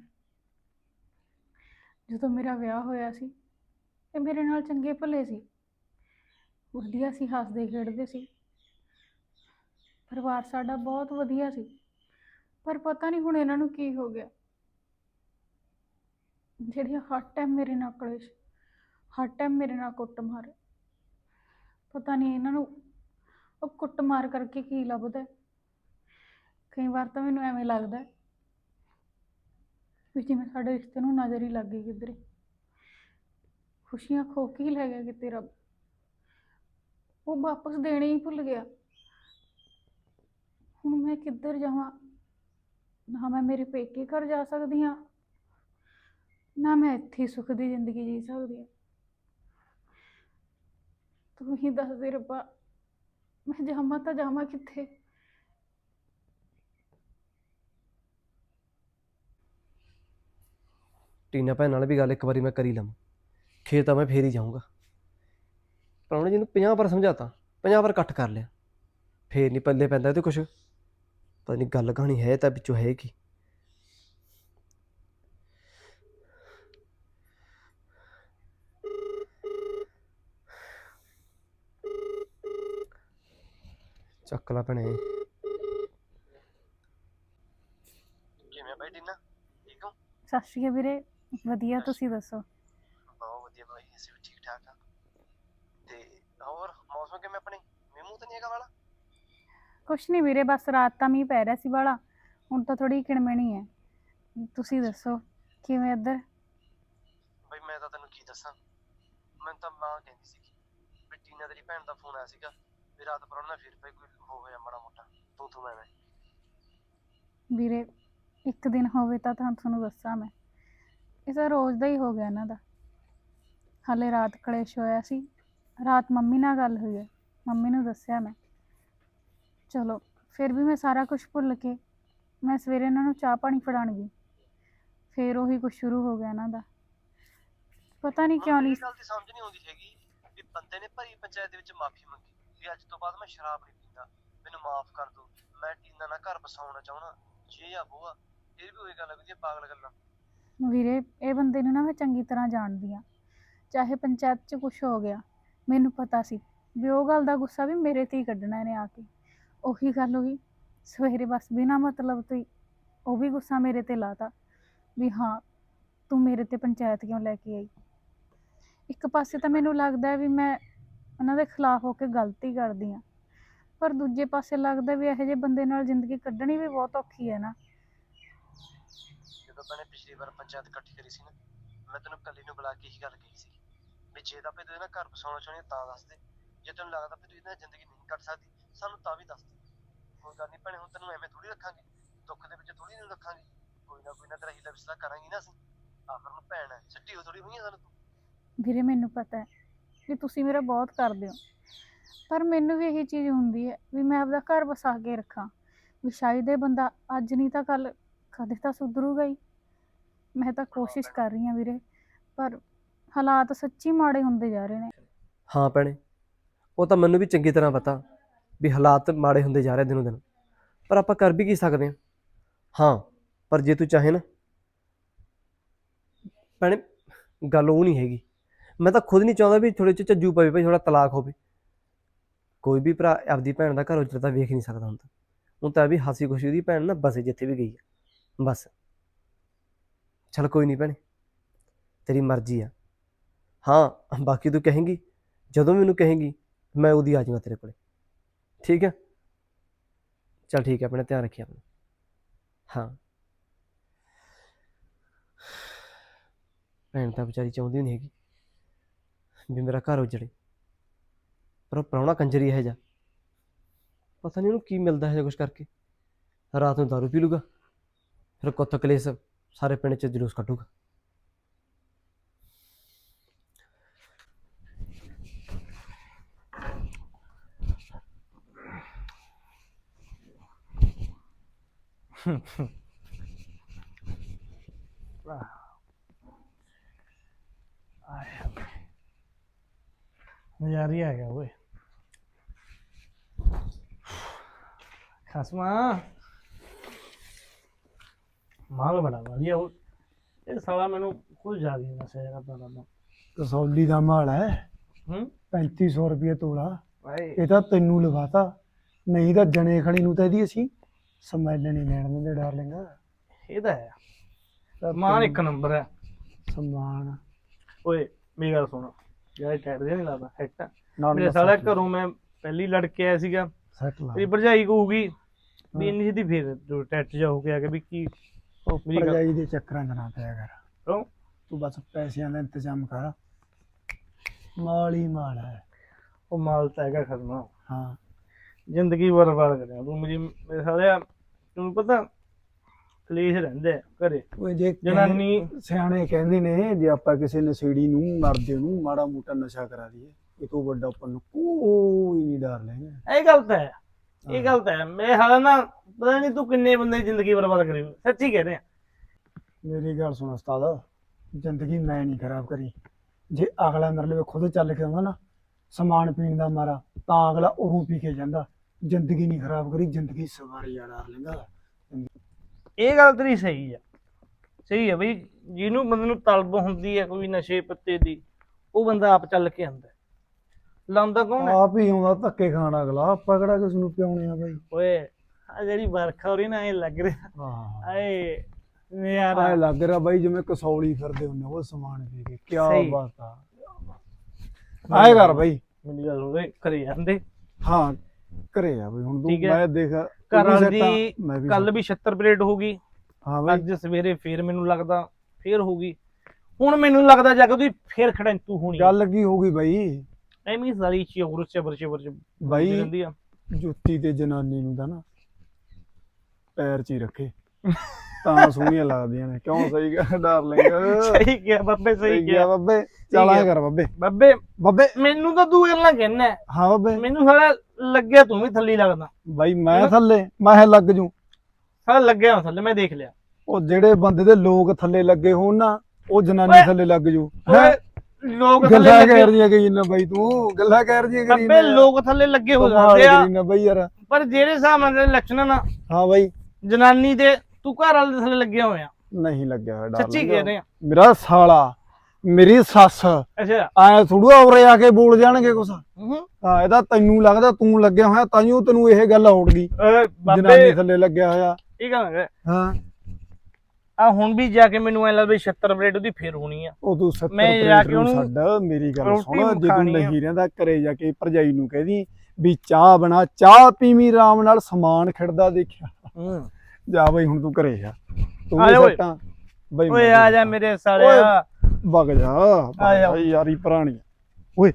ਜਦੋਂ ਮੇਰਾ ਵਿਆਹ ਹੋਇਆ ਸੀ ਤੇ ਮੇਰੇ ਨਾਲ ਚੰਗੇ ਭਲੇ ਸੀ। ਵਧੀਆ ਸੀ, ਹੱਸਦੇ ਖੇਡਦੇ ਸੀ। ਪਰਿਵਾਰ ਸਾਡਾ ਬਹੁਤ ਵਧੀਆ ਸੀ। ਪਰ ਪਤਾ ਨਹੀਂ ਹੁਣ ਇਹਨਾਂ ਨੂੰ ਕੀ ਹੋ ਗਿਆ। ਜਿਹੜੀਆਂ ਹਰ ਟਾਈਮ ਮੇਰੇ ਨਾਲ ਕਲੇਸ਼, ਹਰ ਟਾਈਮ ਮੇਰੇ ਨਾਲ ਕੁੱਟ ਮਾਰ ਪਤਾ ਨਹੀਂ ਇਹਨਾਂ ਨੂੰ ਉਹ ਕੁੱਟਮਾਰ ਕਰਕੇ ਕੀ ਲੱਭਦਾ। ਕਈ ਵਾਰ ਤਾਂ ਮੈਨੂੰ ਐਵੇਂ ਲੱਗਦਾ ਵੀ ਜਿਵੇਂ ਸਾਡੇ ਰਿਸ਼ਤੇ ਨੂੰ ਨਜ਼ਰ ਹੀ ਲੱਗ ਗਈ ਕਿਧਰੇ। ਖੁਸ਼ੀਆਂ ਖੋ ਕੇ ਹੀ ਲੈ ਗਿਆ ਕਿਤੇ ਰੱਬ। ਉਹ ਵਾਪਸ ਦੇਣੇ ਹੀ ਭੁੱਲ ਗਿਆ। ਹੁਣ ਮੈਂ ਕਿੱਧਰ ਜਾਵਾਂ? ਨਾ ਮੈਂ ਮੇਰੇ ਪੇਕੇ ਘਰ ਜਾ ਸਕਦੀ ਹਾਂ। ਨਾ ਮੈਂ ਇੱਥੇ ਸੁੱਖ ਦੀ ਜ਼ਿੰਦਗੀ ਜੀ ਸਕਦੀ ਹਾਂ। ਤੂੰ ਹੀ ਦੱਸ ਦੇ ਰੱਬਾ, ਮੈਂ ਜਾਵਾਂ ਤਾਂ ਜਾਵਾਂ ਕਿੱਥੇ? ਟੀਨਾ ਭੈਣ ਨਾਲ ਵੀ ਗੱਲ ਇੱਕ ਵਾਰੀ ਮੈਂ ਕਰੀ ਲਵਾਂ। ਖੇਤ ਤਾਂ ਮੈਂ ਫੇਰ ਹੀ ਜਾਊਂਗਾ। ਪ੍ਰਾਹੁਣੇ ਜੀ ਨੂੰ 50 ਵਾਰ ਸਮਝਾਤਾ 50 ਵਾਰ ਇਕੱਠ ਕਰ ਲਿਆ। ਫੇਰ ਨਹੀਂ ਪੱਲੇ ਪੈਂਦਾ ਤੇ ਕੁਛ। ਪਤਾ ਨਹੀਂ ਗੱਲ ਕਹਾਣੀ ਹੈ ਤਾਂ ਵਿੱਚੋਂ ਹੈ ਕੀ। ਚੱਕ ਲਾ ਭੈਣੇ। ਕਿਵੇਂ ਠੀਕ ਹੋ? ਸਤਿ ਸ਼੍ਰੀ ਅਕਾਲ ਵੀਰੇ। ਵਧੀਆ ਤੁਸੀਂ ਦੱਸੋ? ਬਹੁਤ ਵਧੀਆ ਬਾਈ ਅਸੀਂ ਵੀ ਠੀਕ ਠਾਕ ਆ। ਤੇ ਹੋਰ ਮੌਸਮ ਕਿਵੇਂ ਆਪਣੇ? ਮੀਂਹ ਮੂੰਹ ਤਾਂ ਨਹੀਂ ਹੈਗਾ ਵਾਲਾ? ਕੁਛ ਨਹੀਂ ਵੀਰੇ ਬਸ ਰਾਤ ਤਾਂ ਮੀਂਹ ਪੈ ਰਿਹਾ ਸੀ ਵਾਲਾ। ਹੁਣ ਤਾਂ ਥੋੜੀ ਕਿਣਮਣੀ ਹੈ। ਤੁਸੀਂ ਦੱਸੋ ਕਿਵੇਂ ਇੱਧਰ? ਬਈ ਮੈਂ ਤਾਂ ਤੈਨੂੰ ਕੀ ਦੱਸਾਂ? ਮੈਂ ਤਾਂ ਮਾਂ ਕਹਿੰਦੀ ਸੀ ਵੀ ਟੀਨਾ ਤੇਰੀ ਭੈਣ ਦਾ ਫੋਨ ਆਇਆ ਸੀਗਾ ਵੀ ਰਾਤ ਪਰੋਣਾ ਫਿਰ ਪਈ ਕੋਈ ਹੋ ਗਿਆ ਮਾੜਾ ਮੋਟਾ। ਤੂੰ ਤੂੰ ਮੈਂ ਮੈਂ ਵੀਰੇ ਇੱਕ ਦਿਨ ਹੋਵੇ ਤਾਂ ਤਾਂ ਤੁਹਾਨੂੰ ਦੱਸਾਂ ਮੈਂ। ਇਹ ਤਾਂ ਰੋਜ਼ ਦਾ ਹੀ ਹੋ ਗਿਆ ਇਹਨਾਂ ਦਾ। ਹਾਲੇ ਰਾਤ ਕਲੇਸ਼ ਹੋਇਆ ਸੀ। ਰਾਤ ਮੰਮੀ ਨਾਲ ਗੱਲ ਹੋਈ ਹੈ। ਮੰਮੀ ਨੂੰ ਦੱਸਿਆ ਮੈਂ। ਚਲੋ, ਫਿਰ ਵੀ ਮੈਂ ਸਾਰਾ ਕੁਝ ਭੁੱਲ ਕੇ ਮੈਂ ਸਵੇਰੇ ਇਹਨਾਂ ਨੂੰ ਚਾਹ ਪਾਣੀ ਫੜਾਉਣ ਗਈ। ਫਿਰ ਉਹੀ ਕੁਝ ਸ਼ੁਰੂ ਹੋ ਗਿਆ ਇਹਨਾਂ ਦਾ। ਪਤਾ ਨਹੀਂ ਕਿਉਂ ਨਹੀਂ ਗੱਲ ਦੀ ਸਮਝ ਨਹੀਂ ਆਉਂਦੀ ਹੈਗੀ ਵੀ ਬੰਦੇ ਨੇ ਭਰੀ ਪੰਚਾਇਤ ਦੇ ਵਿੱਚ ਮਾਫੀ ਮੰਗੀ। ਵੀ ਅੱਜ ਤੋਂ ਬਾਅਦ ਮੈਂ ਸ਼ਰਾਬ ਨਹੀਂ ਪੀਂਦਾ। ਮੈਨੂੰ ਮਾਫ ਕਰ ਦਿਓ। ਮੈਂ ਟੀਨਾ ਨਾਲ ਘਰ ਬਸਾਉਣਾ ਚਾਹਣਾ ਜੇ ਆ ਬੋਆ, ਇਹ ਵੀ ਉਹੀ ਗੱਲ ਹੈ ਵੀ ਇਹ ਪਾਗਲ ਗੱਲਾਂ। ਵੀਰੇ, ਇਹ ਬੰਦੇ ਨੂੰ ਨਾ ਮੈਂ ਚੰਗੀ ਤਰ੍ਹਾਂ ਜਾਣਦੀ ਆ ਚਾਹੇ ਪੰਚਾਇਤ 'ਚ ਕੁਝ ਹੋ ਗਿਆ, ਮੈਨੂੰ ਪਤਾ ਸੀ ਵੀ ਉਹ ਗੱਲ ਦਾ ਗੁੱਸਾ ਵੀ ਮੇਰੇ ਤੇ ਹੀ ਕੱਢਣਾ ਇਹਨੇ ਆ ਕੇ। ਉਹੀ ਗੱਲ ਹੋਈ, ਸਵੇਰੇ ਬਸ ਬਿਨਾ ਮਤਲਬ ਤੋਂ ਹੀ ਉਹ ਵੀ ਗੁੱਸਾ ਮੇਰੇ ਤੇ ਲਾਤਾ ਵੀ ਹਾਂ, ਤੂੰ ਮੇਰੇ ਤੇ ਪੰਚਾਇਤ ਕਿਉਂ ਲੈ ਕੇ ਆਈ? ਇੱਕ ਪਾਸੇ ਤਾਂ ਮੈਨੂੰ ਲੱਗਦਾ ਵੀ ਮੈਂ ਉਹਨਾਂ ਦੇ ਖਿਲਾਫ ਹੋ ਕੇ ਗਲਤੀ ਕਰਦੀ ਆ ਪਰ ਦੂਜੇ ਪਾਸੇ ਲੱਗਦਾ ਵੀ ਇਹੋ ਜਿਹੇ ਬੰਦੇ ਨਾਲ ਜ਼ਿੰਦਗੀ ਕੱਢਣੀ ਵੀ ਬਹੁਤ ਔਖੀ ਹੈ ਨਾ। ਜਦੋਂ ਮੈंने ਪਿਛਲੀ ਵਾਰ ਪੰਚਾਇਤ ਇਕੱਠੀ ਕਰੀ ਸੀ ਨਾ, ਮੈਂ ਤੈਨੂੰ ਕੱਲੀ ਨੂੰ ਬੁਲਾ ਕੇ ਇਹੀ ਗੱਲ ਕਹੀ ਸੀ ਵੀ ਜੇ ਤਾਂ ਭਈ ਤੂੰ ਇਹਨਾਂ ਘਰ ਬਸਾਉਣਾ ਚਾਹੁੰਦੀ ਹੈ ਤਾਂ ਦੱਸ ਦੇ, ਜੇ ਤੈਨੂੰ ਲੱਗਦਾ ਵੀ ਤੂੰ ਇਹਦੇ ਜ਼ਿੰਦਗੀ ਨਹੀਂ ਕੱਟ ਸਕਦੀ, ਸਾਨੂੰ ਤਾਂ ਵੀ ਦੱਸ ਦੇ। ਕੋਈ ਗੱਲ ਨਹੀਂ ਭੈਣੇ, ਹੁਣ ਤੈਨੂੰ ਐਵੇਂ ਥੋੜੀ ਰੱਖਾਂਗੇ, ਦੁੱਖ ਦੇ ਵਿੱਚ ਥੋੜੀ ਨਹੀਂ ਰੱਖਾਂਗੇ, ਕੋਈ ਨਾ ਕੋਈ ਨਾ ਤੇਰਾ ਹੀਲਾ ਵਿਸਲਾ ਕਰਾਂਗੇ ਨਾ ਅਸੀਂ। ਆਖਰ ਨੂੰ ਭੈਣ ਹੈ ਛੱਟੀ ਹੋ ਥੋੜੀ ਹੋਈਆਂ ਸਾਨੂੰ ਤੂੰ। ਵੀਰੇ, ਮੈਨੂੰ ਪਤਾ ਹੈ ਕਿ ਤੁਸੀਂ ਮੇਰਾ ਬਹੁਤ ਕਰਦੇ ਹੋ, ਪਰ ਮੈਨੂੰ ਵੀ ਇਹੀ ਚੀਜ਼ ਹੁੰਦੀ ਹੈ ਵੀ ਮੈਂ ਆਪਦਾ ਘਰ ਵਸਾ ਕੇ ਰੱਖਾਂ, ਵੀ ਸ਼ਾਇਦ ਇਹ ਬੰਦਾ ਅੱਜ ਨਹੀਂ ਤਾਂ ਕੱਲ ਕਦੇ ਤਾਂ ਸੁਧਰੂਗਾ ਹੀ। ਮੈਂ ਤਾਂ ਕੋਸ਼ਿਸ਼ ਕਰ ਰਹੀ ਹਾਂ ਵੀਰੇ ਪਰ ਹਾਲਾਤ ਸੱਚੀ ਮਾੜੇ ਹੁੰਦੇ ਜਾ ਰਹੇ ਨੇ। ਹਾਂ ਭੈਣੇ ਉਹ ਤਾਂ ਮੈਨੂੰ ਵੀ ਚੰਗੀ ਤਰ੍ਹਾਂ ਪਤਾ ਵੀ ਹਾਲਾਤ ਮਾੜੇ ਹੁੰਦੇ ਜਾ ਰਹੇ ਦਿਨੋਂ ਦਿਨ। ਪਰ ਆਪਾਂ ਕਰ ਵੀ ਕੀ ਸਕਦੇ ਹਾਂ? ਹਾਂ ਪਰ ਜੇ ਤੂੰ ਚਾਹੇ ਨਾ। ਭੈਣੇ ਗੱਲ ਉਹ ਨਹੀਂ ਹੈਗੀ। ਮੈਂ ਤਾਂ ਖੁਦ ਨਹੀਂ ਚਾਹੁੰਦਾ ਵੀ ਥੋੜੇ ਚ ਝੱਜੂ ਪਵੇ ਭਾਈ ਥੋੜਾ ਤਲਾਕ ਹੋਵੇ। ਕੋਈ ਵੀ ਭਰਾ ਆਪਦੀ ਭੈਣ ਦਾ ਘਰ ਉਜੜਦਾ ਵੇਖ ਨਹੀਂ ਸਕਦਾ ਤਾਂ। ਹੁਣ ਤਾਂ ਵੀ ਹਾਸੀ ਖੁਸ਼ੀ ਉਹਦੀ ਭੈਣ ਨਾ ਬਸੇ ਜਿੱਥੇ ਵੀ ਗਈ ਹੈ ਬਸ। ਚਲ ਕੋਈ ਨਹੀਂ ਭੈਣੇ, ਤੇਰੀ ਮਰਜ਼ੀ ਆ। ਹਾਂ, ਬਾਕੀ ਤੂੰ ਕਹੇਂਗੀ, ਜਦੋਂ ਮੈਨੂੰ ਕਹੇਂਗੀ, ਮੈਂ ਉਹਦੀ ਆ ਜਾਊਂਗਾ ਤੇਰੇ ਕੋਲੇ। ਠੀਕ ਹੈ ਚਲ ਠੀਕ ਹੈ ਆਪਣੇ ਧਿਆਨ ਰੱਖੀ ਆਪਣਾ। ਹਾਂ। ਭੈਣ ਤਾਂ ਵਿਚਾਰੀ ਚਾਹੁੰਦੀ ਨਹੀਂ ਹੈਗੀ ਵੀ ਮੇਰਾ ਘਰ ਉਜੜੇ। ਪਰ ਉਹ ਪ੍ਰਾਹੁਣਾ ਕੰਜਰੀ ਹੈ ਜਾ ਪਤਾ ਨਹੀਂ ਉਹਨੂੰ ਕੀ ਮਿਲਦਾ ਹੈ ਕੁਝ ਕਰਕੇ। ਰਾਤ ਨੂੰ ਦਾਰੂ ਪੀ ਲੂਗਾ, ਫਿਰ ਕੁੱਤ ਕਲੇਸ਼। ਸਾਰੇ ਪਿੰਡ 'ਚ ਜਲੂਸ ਕੱਢੂਗਾ। ਨਜ਼ਾਰਾ ਹੀ ਆ ਗਿਆ ਓਏ। ਖਸਮਾ। ਮਾਲ ਬੜਾ ਵਧੀਆ ਉਹ। ਇਹ ਸਾਲਾ ਮੈਨੂੰ ਕੁਝ ਜ਼ਿਆਦਾ ਹੀ ਨਸ਼ਾ ਜਿਹਾ ਕਰਦਾ ਰਹਿੰਦਾ ਕਸੌਲੀ ਦਾ ਮਾਲ ਹੈ। ਹੂੰ? 3500 ਰੁਪਏ ਤੋਲਾ। ਭਾਈ ਇਹ ਤਾਂ ਤੈਨੂੰ ਲਵਾਤਾ। ਨਹੀਂ ਤਾਂ ਜਣੇ ਖਣੀ ਨੂੰ ਤਾਂ ਇਹਦੀ ਅਸੀਂ ਸਮੈਲ ਨਹੀਂ ਲੈਣ ਦਿੰਦੇ ਡਾਰਲਿੰਗ। ਇਹ ਤਾਂ ਹੈ। ਮਾਨ ਇੱਕ ਨੰਬਰ ਹੈ। ਸਮਾਨ। ਓਏ ਮੇਰੀ ਗੱਲ ਸੁਣ। ਯਾਰ ਟੈਟ ਜਿਹਾ ਨਹੀਂ ਲੱਗਦਾ ਹੈਟ ਮੇਰੇ ਸਾਲਾ ਘਰੋਂ ਮੈਂ ਪਹਿਲੀ ਲੜ ਕੇ ਆਇਆ ਸੀਗਾ। ਸੈਟ ਲਾ। ਤੇਰੀ ਭਰਜਾਈ ਕਹੂਗੀ ਵੀ ਇੰਨੀ ਸਿੱਧੀ ਫੇਰ ਟੈਟ ਜਾ ਹੋ ਕੇ ਆ ਕੇ ਵੀ ਕੀ ਉਹ ਮੇਰੀ ਗੱਲ- ਭਰਜਾਈ ਦੇ ਚੱਕਰਾਂ 'ਚ ਨਾ ਪਿਆ ਕਰ। ਕਿਉਂ? ਤੂੰ ਬਸ ਪੈਸਿਆਂ ਦਾ ਇੰਤਜ਼ਾਮ ਕਰ। ਮਾਲ ਹੀ ਮਾਲ ਹੈ। ਉਹ ਮਾਲ ਤਾਂ ਹੈਗਾ ਖਸਮਾ ਹਾਂ। ਜ਼ਿੰਦਗੀ ਬਰਬਾਦ ਕਰਿਆ ਤੂੰ ਮੇਰੀ ਮੇਰੇ ਸਾਲਿਆ ਤੈਨੂੰ ਪਤਾ ਕਲੇਸ਼ ਰਹਿੰਦੇ ਆ ਘਰੇ। ਉਹ ਜੇ ਜਨਾਨੀ ਸਿਆਣੇ ਕਹਿੰਦੇ ਨੇ ਜੇ ਆਪਾਂ ਕਿਸੇ ਨਸ਼ੇੜੀ ਨੂੰ ਮਰਦੇ ਨੂੰ ਮਾੜਾ ਮੋਟਾ ਨਸ਼ਾ ਕਰਾ ਦਈਏ ਇਹ ਤੋਂ ਵੱਡਾ ਆਪਾਂ ਨੂੰ ਕੋਈ ਨਹੀਂ ਡਰ ਲੈਣਾ। ਇਹ ਗੱਲ ਤਾਂ ਹੈ। ਇਹ ਗੱਲ ਤਾਂ ਹੈ। ਮੇਰੇ ਹਾਲ ਨਾ ਪਤਾ ਨਹੀਂ ਤੂੰ ਕਿੰਨੇ ਬੰਦੇ ਦੀ ਜ਼ਿੰਦਗੀ ਬਰਬਾਦ ਕਰੀ। ਹੋਈ। ਸੱਚੀ ਕਹਿ ਰਿਹਾ। ਮੇਰੀ ਗੱਲ ਸੁਣ ਉਸਤਾਦ ਜ਼ਿੰਦਗੀ ਮੈਂ ਨਹੀਂ ਖਰਾਬ ਕਰੀ। ਜੇ ਅਗਲਾ ਮੇਰੇ ਲਈ ਖੁਦ ਚੱਲ ਕੇ ਆਉਂਦਾ ਨਾ ਸਮਾਨ ਪੀਣ ਦਾ ਮਾਰਾ ਤਾਂ ਅਗਲਾ ਉਹ ਪੀ ਕੇ ਜਾਂਦਾ। ਜ਼ਿੰਦਗੀ ਨਹੀਂ ਖਰਾਬ ਕਰੀ ਜ਼ਿੰਦਗੀ ਸਵਾਰੀ ਆ ਡਾਰਲਿੰਗਾ ਇਹ ਗੱਲ ਤੇਰੀ ਸਹੀ ਆ। ਸਹੀ ਹੈ ਬਈ ਜਿਹਨੂੰ ਬੰਦੇ ਨੂੰ ਤਲਬ ਹੁੰਦੀ ਹੈ ਕੋਈ ਨਸ਼ੇ ਪੱਤੇ ਦੀ ਉਹ ਬੰਦਾ ਆਪ ਚੱਲ ਕੇ ਆਂਦਾ ਲਾਉਂਦਾ ਕੌਣ ਹੈ? ਆਪ ਹੀ ਆਉਂਦਾ ਧੱਕੇ ਖਾਣ ਅਗਲਾ। ਆਪਾਂ ਕਿਹੜਾ ਕਿਸ ਨੂੰ ਪਿਆਉਣੇ ਆ ਬਾਈ? ਓਏ ਆ ਜਿਹੜੀ ਵਰਖਾ ਹੋ ਰਹੀ ਨਾ ਇਹ ਲੱਗ ਰਿਹਾ। ਹਾਂ। ਆਏ ਯਾਰ ਆਏ ਲੱਗ ਰਿਹਾ ਬਾਈ ਜਿਵੇਂ ਕਸੌਲੀ ਫਿਰਦੇ ਹੁੰਦੇ ਉਹ ਸਮਾਨ ਪੀ ਕੇ। ਕੀ ਸਹੀ। ਬਾਤ ਆ। ਆਏ ਕਰ ਬਾਈ। ਮੈਨੂੰ ਗੱਲ ਹੋਵੇ ਘਰੇ ਜਾਂਦੇ। ਹਾਂ ਘਰੇ ਆ ਬਈ। ਹੁਣ ਤੂੰ ਠੀਕ ਹੈ। ਮੈਂ ਦੇਖ ਘਰ ਤੂੰ ਵੀ ਵਾਲੀ set ਆ, ਦੀ ਮੈਂ ਵੀ ਕੱਲ set ਵੀ 76 ਪਲੇਟ ਹੋ ਗਈ। ਹਾਂ ਬਾਈ। ਅੱਜ ਸਵੇਰੇ ਫੇਰ ਮੈਨੂੰ ਲੱਗਦਾ ਫੇਰ ਹੋ ਗਈ। ਹੁਣ ਮੈਨੂੰ ਲੱਗਦਾ ਜਾ ਕੇ ਉਹਦੀ ਫੇਰ ਖੜੰਤੂ ਹੋਣੀ। ਗੱਲ ਕੀ ਹੋ ਗਈ ਬਾਈ? ਐਵੇਂ ਸਾਲੀ ਚੋਰ ਚਬਰ ਚਬਰ ਚ ਬਾਈ ਰਹਿੰਦੀ ਆ। ਜੁੱਤੀ ਤੇ ਜਨਾਨੀ ਨੂੰ ਤਾਂ ਨਾ ਪੈਰ 'ਚ ਹੀ ਰੱਖੇ। ਤਾਂ ਸੋਹਣੀਆਂ ਲੱਗਦੀਆਂ ਨੇ। ਕਿਉਂ ਸਹੀ ਗੱਲ ਡਾਰਲਿੰਗ ਸਹੀ ਕਿਹਾ ਬੱਬੇ ਸਹੀ ਕਿਹਾ। ਬੱਬੇ। ਚੱਲ। ਕਰ ਬੱਬੇ। ਬੱਬੇ ਬੱਬੇ। ਮੈਨੂੰ ਤਾਂ ਤੂੰ ਗੱਲਾਂ ਕਹਿਣਾ ਹਾਂ। ਬੱਬੇ। ਮੈਨੂੰ ਸਾਲਾ ਲੱਗਿਆ ਤੂੰ ਵੀ ਥੱਲੀ ਲੱਗਦਾ। ਬਾਈ ਮੈਂ ਥੱਲੇ ਮੈਂ ਲੱਗ ਜੂ। ਸਾਲਾ ਲੱਗਿਆ ਥੱਲੇ ਮੈਂ ਦੇਖ ਲਿਆ। ਉਹ ਜਿਹੜੇ ਬੰਦੇ ਦੇ ਲੋਕ ਥੱਲੇ ਲੱਗੇ ਹੋਣ ਨਾ ਉਹ ਜਨਾਨੀ ਥੱਲੇ ਲੱਗ ਜੂ। ਓਏ ਲੋਕ ਥੱਲੇ ਗੱਲਾਂ ਕਹਿ ਲੱਗੇ ਰਹੀਆਂ ਕਰੀ ਨਾ ਬਾਈ ਤੂੰ ਗੱਲਾਂ ਕਹਿ ਰਹੀਆਂ ਕਰੀ ਬੱਬੇ ਲੋਕ ਥੱਲੇ ਲੱਗੇ ਹੋ ਕਮਾਲ ਜਾਂਦੇ ਆ। ਕਰੀ ਨਾ ਬਾਈ ਯਾਰ। ਪਰ ਜਿਹੜੇ ਹਿਸਾਬ ਨਾਲ ਤੇਰੇ ਲੱਛਣ ਆ ਨਾ ਹਾਂ ਬਾਈ। ਜਨਾਨੀ ਦੇ ਤੂੰ ਘਰ ਵਾਲੇ ਦੇ ਥੱਲੇ ਲੱਗਿਆ ਹੋਇਆ। ਨਹੀਂ ਲੱਗਿਆ ਹੋਇਆ ਸੱਚੀ। ਕਹਿ ਰਹੇ ਆ। ਮੇਰਾ ਸਾਲਾ ਮੇਰੀ ਸੱਸ ਅੱਛਾ। ਐ ਥੋੜੂ ਉਰੇ ਆ ਕੇ ਬੋਲ ਜਾਣਗੇ ਕੁਛ। ਹੂੰ ਹਾਂ। ਇਹਦਾ ਤੈਨੂੰ ਲੱਗਦਾ ਤੂੰ ਲੱਗਿਆ ਹੋਇਆ ਤਾਈਓ ਤੈਨੂੰ ਇਹ ਗੱਲ ਗਈ ਓਏ ਜਨਾਨੀ ਬਾਬੇ। ਥੱਲੇ ਲੱਗਿਆ ਹੋਇਆ। ਇਹ ਗੱਲ ਹੈ। ਹਾਂ। ਆ ਹੁਣ ਵੀ ਜਾ ਕੇ ਮੈਨੂੰ ਐ ਲੱਗਦਾ ਵੀ 76 ਪਲੇਟ ਉਹਦੀ ਫੇਰ ਹੋਣੀ ਆ ਉਹ ਤੂੰ 70 ਮੈਂ ਜਾ ਕੇ ਉਹਨੂੰ ਛੱਡ ਮੇਰੀ ਗੱਲ ਸੁਣ ਜੇ ਤੂੰ ਖਾਣੀ ਆ। ਨਹੀਂ ਰਹਿੰਦਾ ਘਰੇ ਜਾ ਕੇ ਭਰਜਾਈ ਨੂੰ ਕਹਿਦੀ ਵੀ ਚਾਹ ਬਣਾ ਚਾਹ ਪੀਵੀਂ ਆਰਾਮ ਨਾਲ ਸਮਾਨ ਖਿੜਦਾ ਦੇਖਿਆ ਹੂੰ ਜਾ ਬਈ ਹੁਣ ਤੂੰ ਘਰੇ ਜਾ ਤੂੰ। ਸੱਟਾਂ ਬਈ ਓਏ ਆ ਜਾ। ਮੇਰੇ ਸਾਲਿਆ ਵਗ ਜਾ। ਬਈ ਯਾਰੀ ਪੁਰਾਣੀ। ਓਏ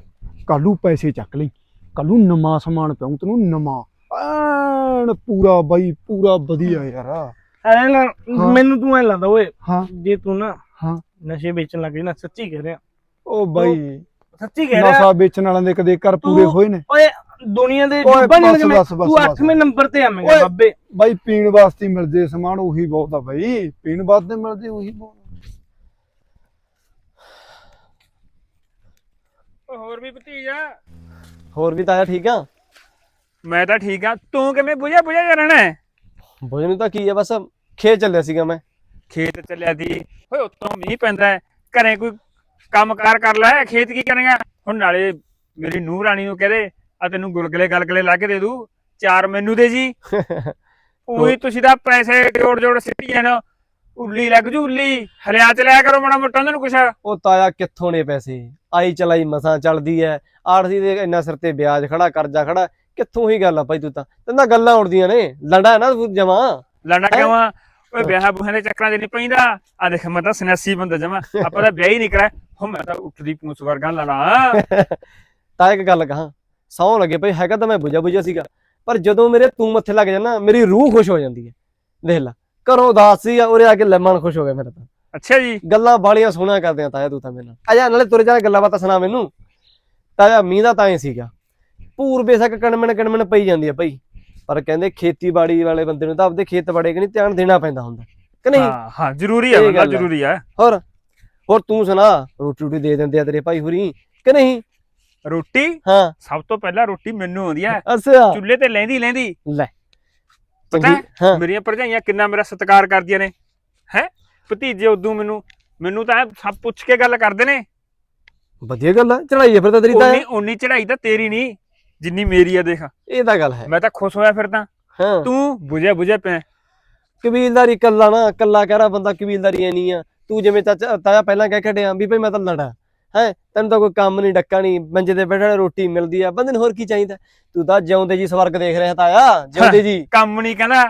ਕੱਲੂ ਪੈਸੇ ਚੱਕ ਲਈ ਕੱਲੂ ਨਵਾਂ ਸਮਾਨ ਪਿਆਉਂ ਤੈਨੂੰ ਨਵਾਂ ਐਨ ਪੂਰਾ ਬਈ ਪੂਰਾ ਵਧੀਆ ਯਾਰ ਐ ਨਾ ਮੈਨੂੰ ਤੂੰ ਐ ਲੱਗਦਾ ਓਏ ਹਾਂ। ਜੇ ਤੂੰ ਨਾ ਹਾਂ। ਨਸ਼ੇ ਵੇਚਣ ਲੱਗ ਗਈ ਨਾ ਸੱਚੀ ਕਹਿ ਰਿਹਾ। ਉਹ ਬਈ ਸੱਚੀ ਕਹਿ ਰਿਹਾ। ਨਸ਼ਾ ਵੇਚਣ ਵਾਲਿਆਂ ਦੇ ਕਦੇ ਘਰ ਪੂਰੇ ਹੋਏ ਨੇ? ਓਏ ਦੁਨੀਆ ਦੇ ਡੁੱਬਾ ਨਹੀਂ ਬਸ, ਤੂੰ ਬਸ। 8ਵੇਂ ਨੰਬਰ ਤੇ ਆਵੇਂਗਾ। ਬੱਬੇ। ਬਾਈ ਪੀਣ ਵਾਸਤੇ ਮਿਲ ਜੇ ਸਮਾਨ ਉਹੀ ਬਹੁਤ ਆ ਬਾਈ। ਪੀਣ ਵਾਸਤੇ ਮਿਲਦੇ ਉਹੀ ਬਹੁਤ ਹੋਰ ਵੀ ਭਤੀਜਾ? ਹੋਰ ਵੀ ਤਾਇਆ ਠੀਕ ਆ? ਮੈਂ ਤਾਂ ਠੀਕ ਆ। ਤੂੰ ਕਿਵੇਂ ਬੁਝਿਆ ਬੁਝਿਆ ਜਾ ਰਹਿਣਾ ਹੈ? ਭੋਜਨ ਤਾਂ ਕੀ ਆ ਬਸ ਖੇਤ ਚੱਲਿਆ ਸੀਗਾ ਮੈਂ। ਖੇਤ ਚੱਲਿਆ ਦੀ ਓਏ ਉੱਤੋਂ ਮੀਂਹ ਪੈਂਦਾ ਹੈ, ਘਰੇ ਕੋਈ ਕੰਮਕਾਰ ਕਰ ਲੈ ਖੇਤ ਕੀ ਕਰੇਗਾ? ਹੁਣ ਨਾਲੇ ਮੇਰੀ ਨੂੰਹ ਰਾਣੀ ਨੂੰ ਕਹਦੇ ਆ ਤੈਨੂੰ ਗੁਲਗਲੇ ਗਲਗਲੇ ਲਾ ਕੇ ਦੇ ਦੂ ਚਾਰ ਮੈਨੂੰ ਦੇ ਜੀ। ਉਹੀ ਤੁਸੀਂ ਤਾਂ ਪੈਸੇ ਜੋੜ ਜੋੜ ਸਿੱਟੀ ਜਾਣਾ। ਉੱਲੀ ਲੱਗ ਜੂ ਉੱਲੀ। ਹਰਿਆ ਚ ਲਿਆ ਕਰੋ ਮਾੜਾ ਮੋਟਾ ਉਹਨਾਂ ਨੂੰ ਕੁਛ। ਉਹ ਤਾਇਆ ਕਿੱਥੋਂ ਨੇ ਪੈਸੇ? ਆਈ ਚਲਾਈ ਮਸਾਂ ਚੱਲਦੀ ਐ ਆੜਤੀ ਦੇ ਇੰਨਾ ਸਿਰ ਤੇ ਵਿਆਜ ਖੜਾ ਕਰਜ਼ਾ ਖੜਾ। ਕਿੱਥੋਂ ਹੀ ਗੱਲ ਆ ਭਾਈ ਤੂੰ ਤਾਂ? ਤੈਨਾਂ ਗੱਲਾਂ ਉੜਦੀਆਂ ਨੇ। ਲੰਡਾ ਨਾ ਤੂੰ ਜਮਾ? ਲੜਨਾ ਕਿਉਂ ਆ? ਓਏ ਵਿਆਹ ਬੁਹਾਂ ਦੇ ਚੱਕਰਾਂ 'ਚ ਨਹੀਂ ਪੈਂਦਾ। ਆ ਦੇਖ ਮੈਂ ਤਾਂ ਸਨੈਸੀ ਬੰਦਾ ਜਮਾ। ਆਪਾਂ ਤਾਂ ਵਿਆਹ ਹੀ ਨਹੀਂ ਕਰਾਇਆ। ਹੋ ਮੈਂ ਤਾਂ ਉੱਠਦੀ ਪੂੰਛ ਵਰਗਾ ਲੜਾ। ਤਾਂ ਇੱਕ ਗੱਲ ਕਹਾਂ ਸੌ ਲੱਗੇ ਭਾਈ ਹੈਗਾ ਤਾਂ ਮੈਂ ਬੁਝਾ ਬੁਝਾ ਸੀਗਾ। ਪਰ ਜਦੋਂ ਮੇਰੇ ਤੂੰ ਮੱਥੇ ਲੱਗ ਜਾਣਾ ਮੇਰੀ ਰੂਹ ਖੁਸ਼ ਹੋ ਜਾਂਦੀ ਹੈ। ਦੇਖ ਲੈ ਘਰੋਂ ਉਦਾਸ ਸੀ ਉਰੇ ਆ ਕੇ ਲੈ ਮਨ ਖੁਸ਼ ਹੋ ਗਿਆ ਮੇਰਾ ਤਾਂ। ਅੱਛਾ ਜੀ। ਗੱਲਾਂ ਬਾਲੀਆਂ ਸੋਹਣਾ ਕਰਦੇ ਆ ਤਾਇਆ ਤੂੰ ਤਾਂ ਮੇਰੇ ਨਾਲ। ਆ ਜਾ ਨਾਲੇ ਤੁਰ ਜਾ ਗੱਲਾਂ ਬਾਤਾਂ ਸੁਣਾ ਮੈਨੂੰ। ਤਾਇਆ ਮੀਂਹ ਦਾ ਤਾਂ ਹੀ ਸੀਗਾ। ਪੂਰ ਬੇਸ਼ੱਕ ਕਣਮਣ ਕਣਮਣ ਪਈ ਜਾਂਦੀ ਆ ਭਾਈ। ਪਰ ਕਹਿੰਦੇ ਖੇਤੀਬਾੜੀ ਵਾਲੇ ਬੰਦੇ ਨੂੰ ਤਾਂ ਆਪਦੇ ਖੇਤ ਬਾੜੇ ਕਿ ਨਹੀਂ ਧਿਆਨ ਦੇਣਾ ਪੈਂਦਾ ਹੁੰਦਾ ਕਿ ਨਹੀਂ? ਹਾਂ ਹਾਂ ਜ਼ਰੂਰੀ ਆ ਇਹ ਬੰਦਾ ਗੱਲ ਆ। ਜ਼ਰੂਰੀ ਆ। ਹੋਰ ਹੋਰ ਤੂੰ ਸੁਣਾ ਰੋਟੀ ਰੋਟੀ ਦੇ ਦਿੰਦੇ ਆ ਤੇਰੇ ਭਾਈ ਹੁਰੀ ਕਿ ਨਹੀਂ? ਰੋਟੀ? ਹਾਂ। ਸਭ ਤੋਂ ਪਹਿਲਾਂ ਰੋਟੀ ਮੈਨੂੰ ਆਉਂਦੀ ਹੈ ਅੱਛਾ। ਚੁੱਲ੍ਹੇ ਤੇ ਲੈਂਦੀ ਲੈਂਦੀ। ਲੈ। ਪਤਾ ਚੰਗੀ ਹਾਂ। ਮੇਰੀਆਂ ਭਰਜਾਈਆਂ ਕਿੰਨਾ ਮੇਰਾ ਸਤਿਕਾਰ ਕਰਦੀਆਂ ਨੇ। ਹੈ? ਭਤੀਜੇ ਉਦੋਂ ਮੈਨੂੰ ਮੈਨੂੰ ਤਾਂ ਐਂ ਸਭ ਪੁੱਛ ਕੇ ਗੱਲ ਕਰਦੇ ਨੇ। ਵਧੀਆ ਗੱਲ ਆ ਚੜਾਈ ਹੈ ਫਿਰ ਤਾਂ ਤੇਰੀ ਤਾਂ। ਉਨੀ ਉਨੀ ਚੜਾਈ ਤਾਂ ਤੇਰੀ ਨਹੀਂ ਜਿੰਨੀ ਮੇਰੀ ਆ ਦੇਖ। ਇਹ ਤਾਂ ਗੱਲ ਹੈ। ਮੈਂ ਤਾਂ ਖੁਸ਼ ਹੋਇਆ ਫਿਰ ਤਾਂ। ਹਾਂ। ਤੂੰ ਬੁਝਿਆ ਬੁਝਿਆ ਪਿਆ ਕਬੀਲਦਾਰੀ ਕੱਲਾ ਨਾ ਕੱਲਾ ਕਹਿ ਰਾ ਬੰਦਾ ਕਬੀਲਦਾਰੀ ਐ ਨਹੀਂ ਆ। ਤੂੰ ਜਿਵੇਂ ਚਾਚਾ ਤਾਇਆ ਪਹਿਲਾਂ ਕਹਿ ਖੜਿਆ ਵੀ ਭਈ ਮੈਂ ਤਾਂ ਲੜਾ। ਹੈ? ਤੈਨੂੰ ਤਾਂ ਕੋਈ ਕੰਮ ਨਹੀਂ ਡੱਕਾ ਨਹੀਂ। ਮੰਜੇ ਤੇ ਬੈਠਾ ਰੋਟੀ ਮਿਲਦੀ ਆ। ਬੰਦੇ ਨੂੰ ਹੋਰ ਕੀ ਚਾਹੀਦਾ? ਤੂੰ ਤਾਂ ਜਿਉਂਦੇ ਜੀ ਸਵਰਗ ਦੇਖ ਰਿਹਾ ਤਾਇਆ ਜਿਉਂਦੇ ਜੀ। ਕੰਮ ਨਹੀਂ ਕਹਿੰਦਾ।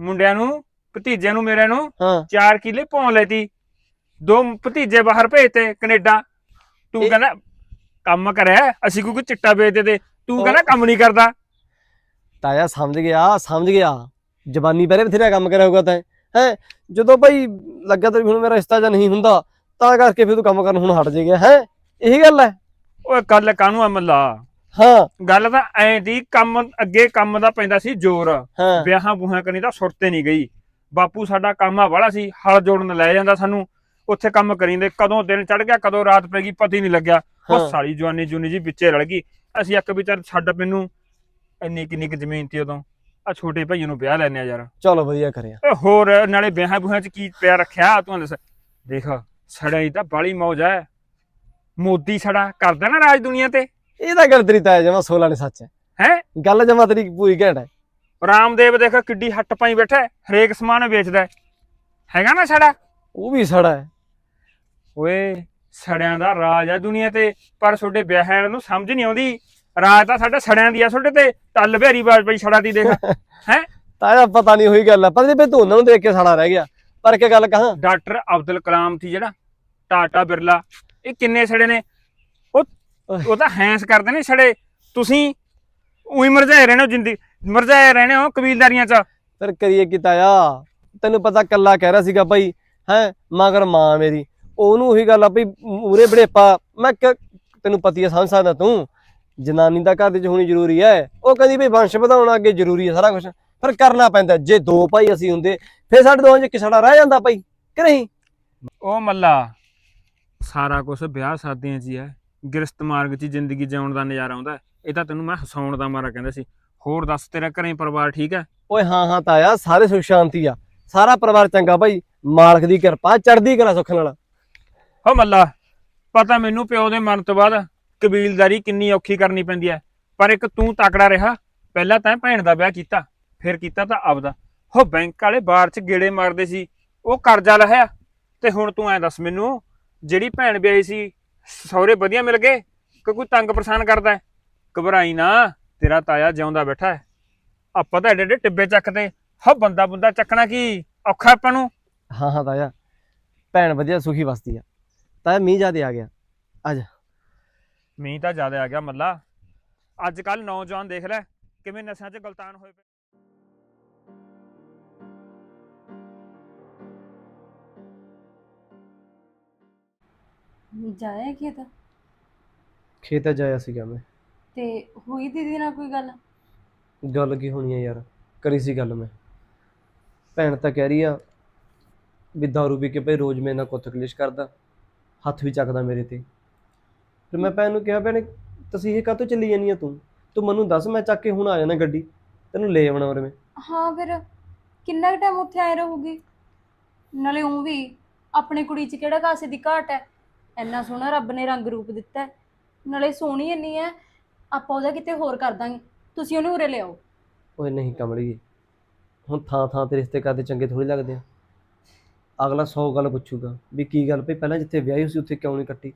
ਮੁੰਡਿਆਂ ਨੂੰ ਭਤੀਜਿਆਂ ਨੂੰ ਮੇਰੇ ਨੂੰ ਹਾਂ। 4 ਕਿੱਲੇ ਭੌਂ ਲੈਤੀ ਦੋ ਭਤੀਜੇ ਬਾਹਰ ਭੇਜਤੇ ਕੈਨੇਡਾ। ਤੂੰ ਕਹਿੰਦਾ ਕੰਮ ਕਰਿਆ ਅਸੀਂ ਕੋਈ ਚਿੱਟਾ ਵੇਚਦੇ ਤੇ ਤੂੰ ਕਹਿੰਦਾ ਕੰਮ ਨਹੀਂ ਕਰਦਾ। ਤਾਇਆ ਸਮਝ ਗਿਆ ਸਮਝ ਗਿਆ। ਜਵਾਨੀ ਪਹਿਰੇ ਬਥੇਰਾ ਕੰਮ ਕਰਿਆ ਹੋਊਗਾ ਤੈਂ। ਹੈ ਜਦੋਂ ਭਾਈ ਲੱਗਿਆ ਤੇ ਹੁਣ ਮੇਰਾ ਰਿਸ਼ਤਾ ਜਾਂ ਨਹੀਂ ਹੁੰਦਾ ਤਾਂ ਕਰਕੇ ਫਿਰ ਤੂੰ ਕੰਮ ਕਰਨ ਹੁਣ ਹਟ ਜੇ ਗਿਆ। ਹੈ ਇਹੀ ਗੱਲ ਹੈ। ਓਏ ਕੱਲ ਕਾਹਨੂੰ ਆ ਮੱਲਾ? ਹਾਂ। ਗੱਲ ਤਾਂ ਐਂ ਦੀ ਕੰਮ ਅੱਗੇ ਕੰਮ ਦਾ ਪੈਂਦਾ ਸੀ ਜ਼ੋਰ। ਵਿਆਹਾਂ ਬੂਹਾਂ ਕਨੀ ਤਾਂ ਸੁਰਤੇ ਨਹੀਂ ਗਈ। ਬਾਪੂ ਸਾਡਾ ਕੰਮ ਆ ਵਾਲਾ ਸੀ ਹਲ ਜੋੜਨ ਲੈ ਜਾਂਦਾ ਸਾਨੂੰ। ਉੱਥੇ ਕੰਮ ਕਰੀਂਦੇ ਕਦੋਂ ਦਿਨ ਚੜ ਗਿਆ ਕਦੋਂ ਰਾਤ ਪੈ ਗਈ ਪਤਾ ਹੀ ਨਹੀਂ ਲੱਗਿਆ। ਉਹ ਹਾਂ। ਸਾਲੀ ਜਵਾਨੀ ਜੁਨੀ ਜੀ ਵਿੱਚੇ ਰਲ ਗਈ। ਅਸੀਂ ਇੱਕ ਵਿਚਾਰ ਛੱਡ ਮੈਨੂੰ ਇੰਨੀ ਕਿੰਨੀ ਕੁ ਜ਼ਮੀਨ ਤੇ ਉਦੋਂ। ਆ ਛੋਟੇ ਭਾਈ ਨੂੰ ਵਿਆਹ ਆ ਯਾਰ। ਚਲੋ ਵਧੀਆ ਕਰਿਆ। ਓਏ ਹੋਰ ਨਾਲੇ ਵਿਆਹਾਂ ਬੂਹਾਂ ਚ ਕੀ ਪਿਆ ਰੱਖਿਆ ਤੂੰ ਦੱਸ। ਦੇਖ ਸੜਿਆ ਦੀ ਤਾਂ ਬਾਲੀ ਮੌਜ ਹੈ ਮੋਦੀ ਸੜਾ ਕਰਦਾ ਨਾ ਰਾਜ ਦੁਨੀਆ ਤੇ। ਇਹ ਤਾਂ ਗੱਲ ਤੇਰੀ ਤਾਇਆ ਜਮਾ 16 ਨੇ ਸੱਚ ਹੈ। ਹੈ? ਗੱਲ ਜਮਾ ਤੇਰੀ ਪੂਰੀ ਘੈਂਟ ਹੈ। ਰਾਮਦੇਵ ਦੇਖ ਕਿੱਡੀ ਹੱਟ ਪਾਈ ਬੈਠਾ ਹੈ, ਹਰੇਕ ਸਮਾਨ ਵੇਚਦਾ ਹੈ। ਹੈਗਾ ਨਾ ਸੜਾ? ਉਹ ਵੀ ਸੜਾ ਹੈ। ਓਏ ਸੜਿਆਂ ਦਾ ਰਾਜ ਆ ਦੁਨੀਆ ਤੇ ਪਰ ਤੁਹਾਡੇ ਵਿਆਹਾਂ ਨੂੰ ਸਮਝ ਨਹੀਂ ਆਉਂਦੀ। ਰਾਜ ਤਾਂ ਸਾਡਾ ਸੜਿਆਂ ਦੀ ਆ ਤੁਹਾਡੇ ਤੇ ਟੱਲ ਭੈਰੀ ਬਾਜ ਪਈ ਸੜਾ ਦੀ ਦੇਖ। ਹੈ? ਤਾਇਆ ਪਤਾ ਨਹੀਂ ਹੋਈ ਗੱਲ ਹੈ ਪਤਾ ਨਹੀਂ ਵੀ ਤੂੰ ਉਹਨਾਂ ਨੂੰ ਦੇਖ ਕੇ ਸੜਾ ਰਹਿ ਗਿਆ। ਪਰ ਕੀ ਗੱਲ ਕਹਾਂ? ਡਾਕਟਰ ਅਬਦੁਲ ਕਲਾਮ ਸੀ ਜਿਹੜਾ ਟਾਟਾ ਬਿਰਲਾ ਇਹ ਕਿੰਨੇ ਸੜੇ ਨੇ? ਉਹ ਉਹ ਤਾਂ ਹੈਂਸ ਕਰਦੇ ਨੇ ਸੜੇ। ਤੁਸੀਂ ਉਹੀ ਮਰਜਾਏ ਰਹਿਣੇ ਹੋ ਜਿੰਦੀ ਮਰਜਾਏ ਰਹਿਣੇ ਹੋ ਕਬੀਲਦਾਰੀਆਂ 'ਚ। ਫਿਰ ਕਰੀਏ ਕੀ ਤਾਇਆ? ਤੈਨੂੰ ਪਤਾ ਕੱਲਾ ਕਹਿ ਰਿਹਾ ਸੀਗਾ ਭਾਈ ਹੈ ਮਗਰ ਮਾਂ ਮੇਰੀ। ਉਹਨੂੰ ਉਹੀ ਗੱਲ ਆ ਭਈ ਮੂਰੇ ਬੜੇਪਾ ਮੈਂ ਤੈਨੂੰ ਪਤੀ ਹੈ ਸਮਝ ਸਕਦਾ ਤੂੰ। ਜਨਾਨੀ ਦਾ ਘਰ ਦੇ ਚ ਹੋਣੀ ਜ਼ਰੂਰੀ ਹੈ ਉਹ ਕਹਿੰਦੀ ਭਈ ਵੰਸ਼ ਵਧਾਉਣਾ ਅੱਗੇ ਜ਼ਰੂਰੀ ਹੈ ਸਾਰਾ ਕੁਝ ਫਿਰ ਕਰਨਾ ਪੈਂਦਾ ਜੇ ਦੋ ਭਾਈ ਅਸੀਂ ਹੁੰਦੇ ਫਿਰ ਸਾਡੇ ਦੋਹਾਂ 'ਚ ਕਿਸੜਾ ਰਹਿ ਜਾਂਦਾ ਭਾਈ ਕਿ ਨਹੀਂ? ਉਹ ਮੱਲਾ ਸਾਰਾ ਕੁਝ ਵਿਆਹ ਸ਼ਾਦੀਆਂ 'ਚ ਹੀ ਹੈ ਗ੍ਰਸਤ ਮਾਰਗ 'ਚ ਜ਼ਿੰਦਗੀ ਜਿਉਣ ਦਾ ਨਜ਼ਾਰਾ ਆਉਂਦਾ। ਇਹ ਤਾਂ ਤੈਨੂੰ ਮੈਂ ਹਸਾਉਣ ਦਾ ਮਾਰਾ ਕਹਿੰਦਾ ਸੀ। ਹੋਰ ਦੱਸ ਤੇਰਾ ਘਰੇ ਪਰਿਵਾਰ ਠੀਕ ਹੈ ਓਏ ਹਾਂ ਹਾਂ ਤਾਇਆ ਸਾਰੇ ਸੁਖ ਸ਼ਾਂਤੀ ਆ। ਸਾਰਾ ਪਰਿਵਾਰ ਚੰਗਾ ਭਾਈ। ਮਾਲਕ ਦੀ ਕਿਰਪਾ ਚੜ੍ਹਦੀ ਕਲਾ ਸੁੱਖ ਨਾਲ। ਹੋ ਮੱਲਾ, ਪਤਾ ਮੈਨੂੰ ਪਿਓ ਦੇ ਮਰਨ ਤੋਂ ਬਾਅਦ ਕਬੀਲਦਾਰੀ ਕਿੰਨੀ ਔਖੀ ਕਰਨੀ ਪੈਂਦੀ ਹੈ ਪਰ ਇੱਕ ਤੂੰ ਤਕੜਾ ਰਿਹਾ, ਪਹਿਲਾਂ ਤਾਂ ਭੈਣ ਦਾ ਵਿਆਹ ਕੀਤਾ, ਫਿਰ ਕੀਤਾ ਤਾਂ ਆਪਦਾ। ਹੋ ਬੈਂਕ ਵਾਲੇ ਬਾਰ 'ਚ ਗੇੜੇ ਮਾਰਦੇ ਸੀ, ਉਹ ਕਰਜ਼ਾ ਲਹਿਆ ਤੇ ਹੁਣ ਤੂੰ ਐ ਦੱਸ ਮੈਨੂੰ, ਜਿਹੜੀ ਭੈਣ ਵਿਆਹੀ ਸੀ, ਸਹੁਰੇ ਵਧੀਆ ਮਿਲ ਗਏ ਕਿ ਕੋਈ ਤੰਗ ਪਰੇਸ਼ਾਨ ਕਰਦਾ ਹੈ ਘਬਰਾਈ ਨਾ, ਤੇਰਾ ਤਾਇਆ ਜਿਉਂਦਾ ਬੈਠਾ ਹੈ ਆਪਾਂ ਤਾਂ ਐਡੇ ਐਡੇ ਟਿੱਬੇ ਚੱਕਦੇ ਹੋ ਬੰਦਾ ਬੰਦਾ ਚੱਕਣਾ ਕੀ ਔਖਾ ਆਪਾਂ ਨੂੰ? ਹਾਂ ਹਾਂ ਤਾਇਆ, ਭੈਣ ਵਧੀਆ ਸੁਖੀ ਵਸਦੀ ਆ। ਤਾਇਆ ਮੀਂਹ ਜਿਆਦੇ ਆ ਗਿਆ। ਮੀਂਹ ਤਾਂ ਜ਼ਿਆਦਾ ਆ ਗਿਆ ਮੱਲਾ। ਅੱਜ ਕੱਲ ਨੌਜਵਾਨ ਦੇਖ ਲੈ ਕਿਵੇਂ ਨਸ਼ਿਆਂ 'ਚ ਗਲਤਾਨ ਹੋਏ ਪਏ। ਜਾਇਆ ਕੀ ਤਾਂ ਖੇਤ ਜਾਇਆ ਸੀਗਾ ਮੈਂ। ਤੇ ਹੋਈ ਦੀਦੀ ਨਾਲ ਕੋਈ ਗੱਲ? ਗੱਲ ਕੀ ਹੋਣੀ ਆ ਯਾਰ ਕਰੀ ਸੀ ਗੱਲ ਮੈਂ। ਭੈਣ ਤਾਂ ਕਹਿ ਰਹੀ ਆ ਵੀ ਦਾਰੂ ਪੀ ਕੇ ਭਈ ਰੋਜ਼ ਮੇਰੇ ਨਾਲ ਕੁੱਤ ਕਲੇਸ਼ ਕਰਦਾ। ਹੱਥ ਵੀ ਚੱਕਦਾ ਮੇਰੇ ਤੇ। ਫਿਰ ਮੈਂ ਭੈਣ ਨੂੰ ਕਿਹਾ ਭੈਣੇ ਤੁਸੀਂ ਇਹ ਕਾਹਤੋਂ ਚੱਲੀ ਜਾਨੀ ਆ ਤੂੰ? ਤੂੰ ਮੈਨੂੰ ਦੱਸ ਮੈਂ ਚੱਕ ਕੇ ਹੁਣ ਆ ਜਾਣਾ ਗੱਡੀ। ਤੈਨੂੰ ਲੈ ਆਉਣਾ ਉਰੇ ਮੈਂ। ਹਾਂ ਫਿਰ ਕਿੰਨਾ ਟਾਈਮ ਉੱਥੇ ਆਏ ਰਹੂਗੀ? ਨਾਲੇ ਉਹ ਵੀ ਆਪਣੀ ਕੁੜੀ 'ਚ ਕਿਹੜਾ ਕਾਸੇ ਦੀ ਘਾਟ ਹੈ ਇੰਨਾ ਸੋਹਣਾ ਰੱਬ ਨੇ ਰੰਗ ਰੂਪ ਦਿੱਤਾ ਹੈ। ਨਾਲੇ ਸੋਹਣੀ ਇੰਨੀ ਹੈ ਆਪਾਂ ਉਹਦਾ ਕਿਤੇ ਹੋਰ ਕਰ ਦਾਂਗੇ। ਤੁਸੀਂ ਉਹਨੂੰ ਉਰੇ ਲਿਆਓ। ਓਏ ਨਹੀਂ ਕਮਲੀਏ। ਹੁਣ ਥਾਂ ਥਾਂ ਤੇ ਰਿਸ਼ਤੇ ਕਰਦੇ ਚੰਗੇ ਥੋੜੀ ਲੱਗਦੇ ਆ। ਅਗਲਾ 100 ਗੱਲ ਪੁੱਛੂਗਾ ਵੀ ਕੀ ਗੱਲ ਭਈ ਪਹਿਲਾਂ ਜਿੱਥੇ ਵਿਆਹੀ ਸੀ ਉੱਥੇ ਕਿਉਂ ਨਹੀਂ ਕੱਟੀ?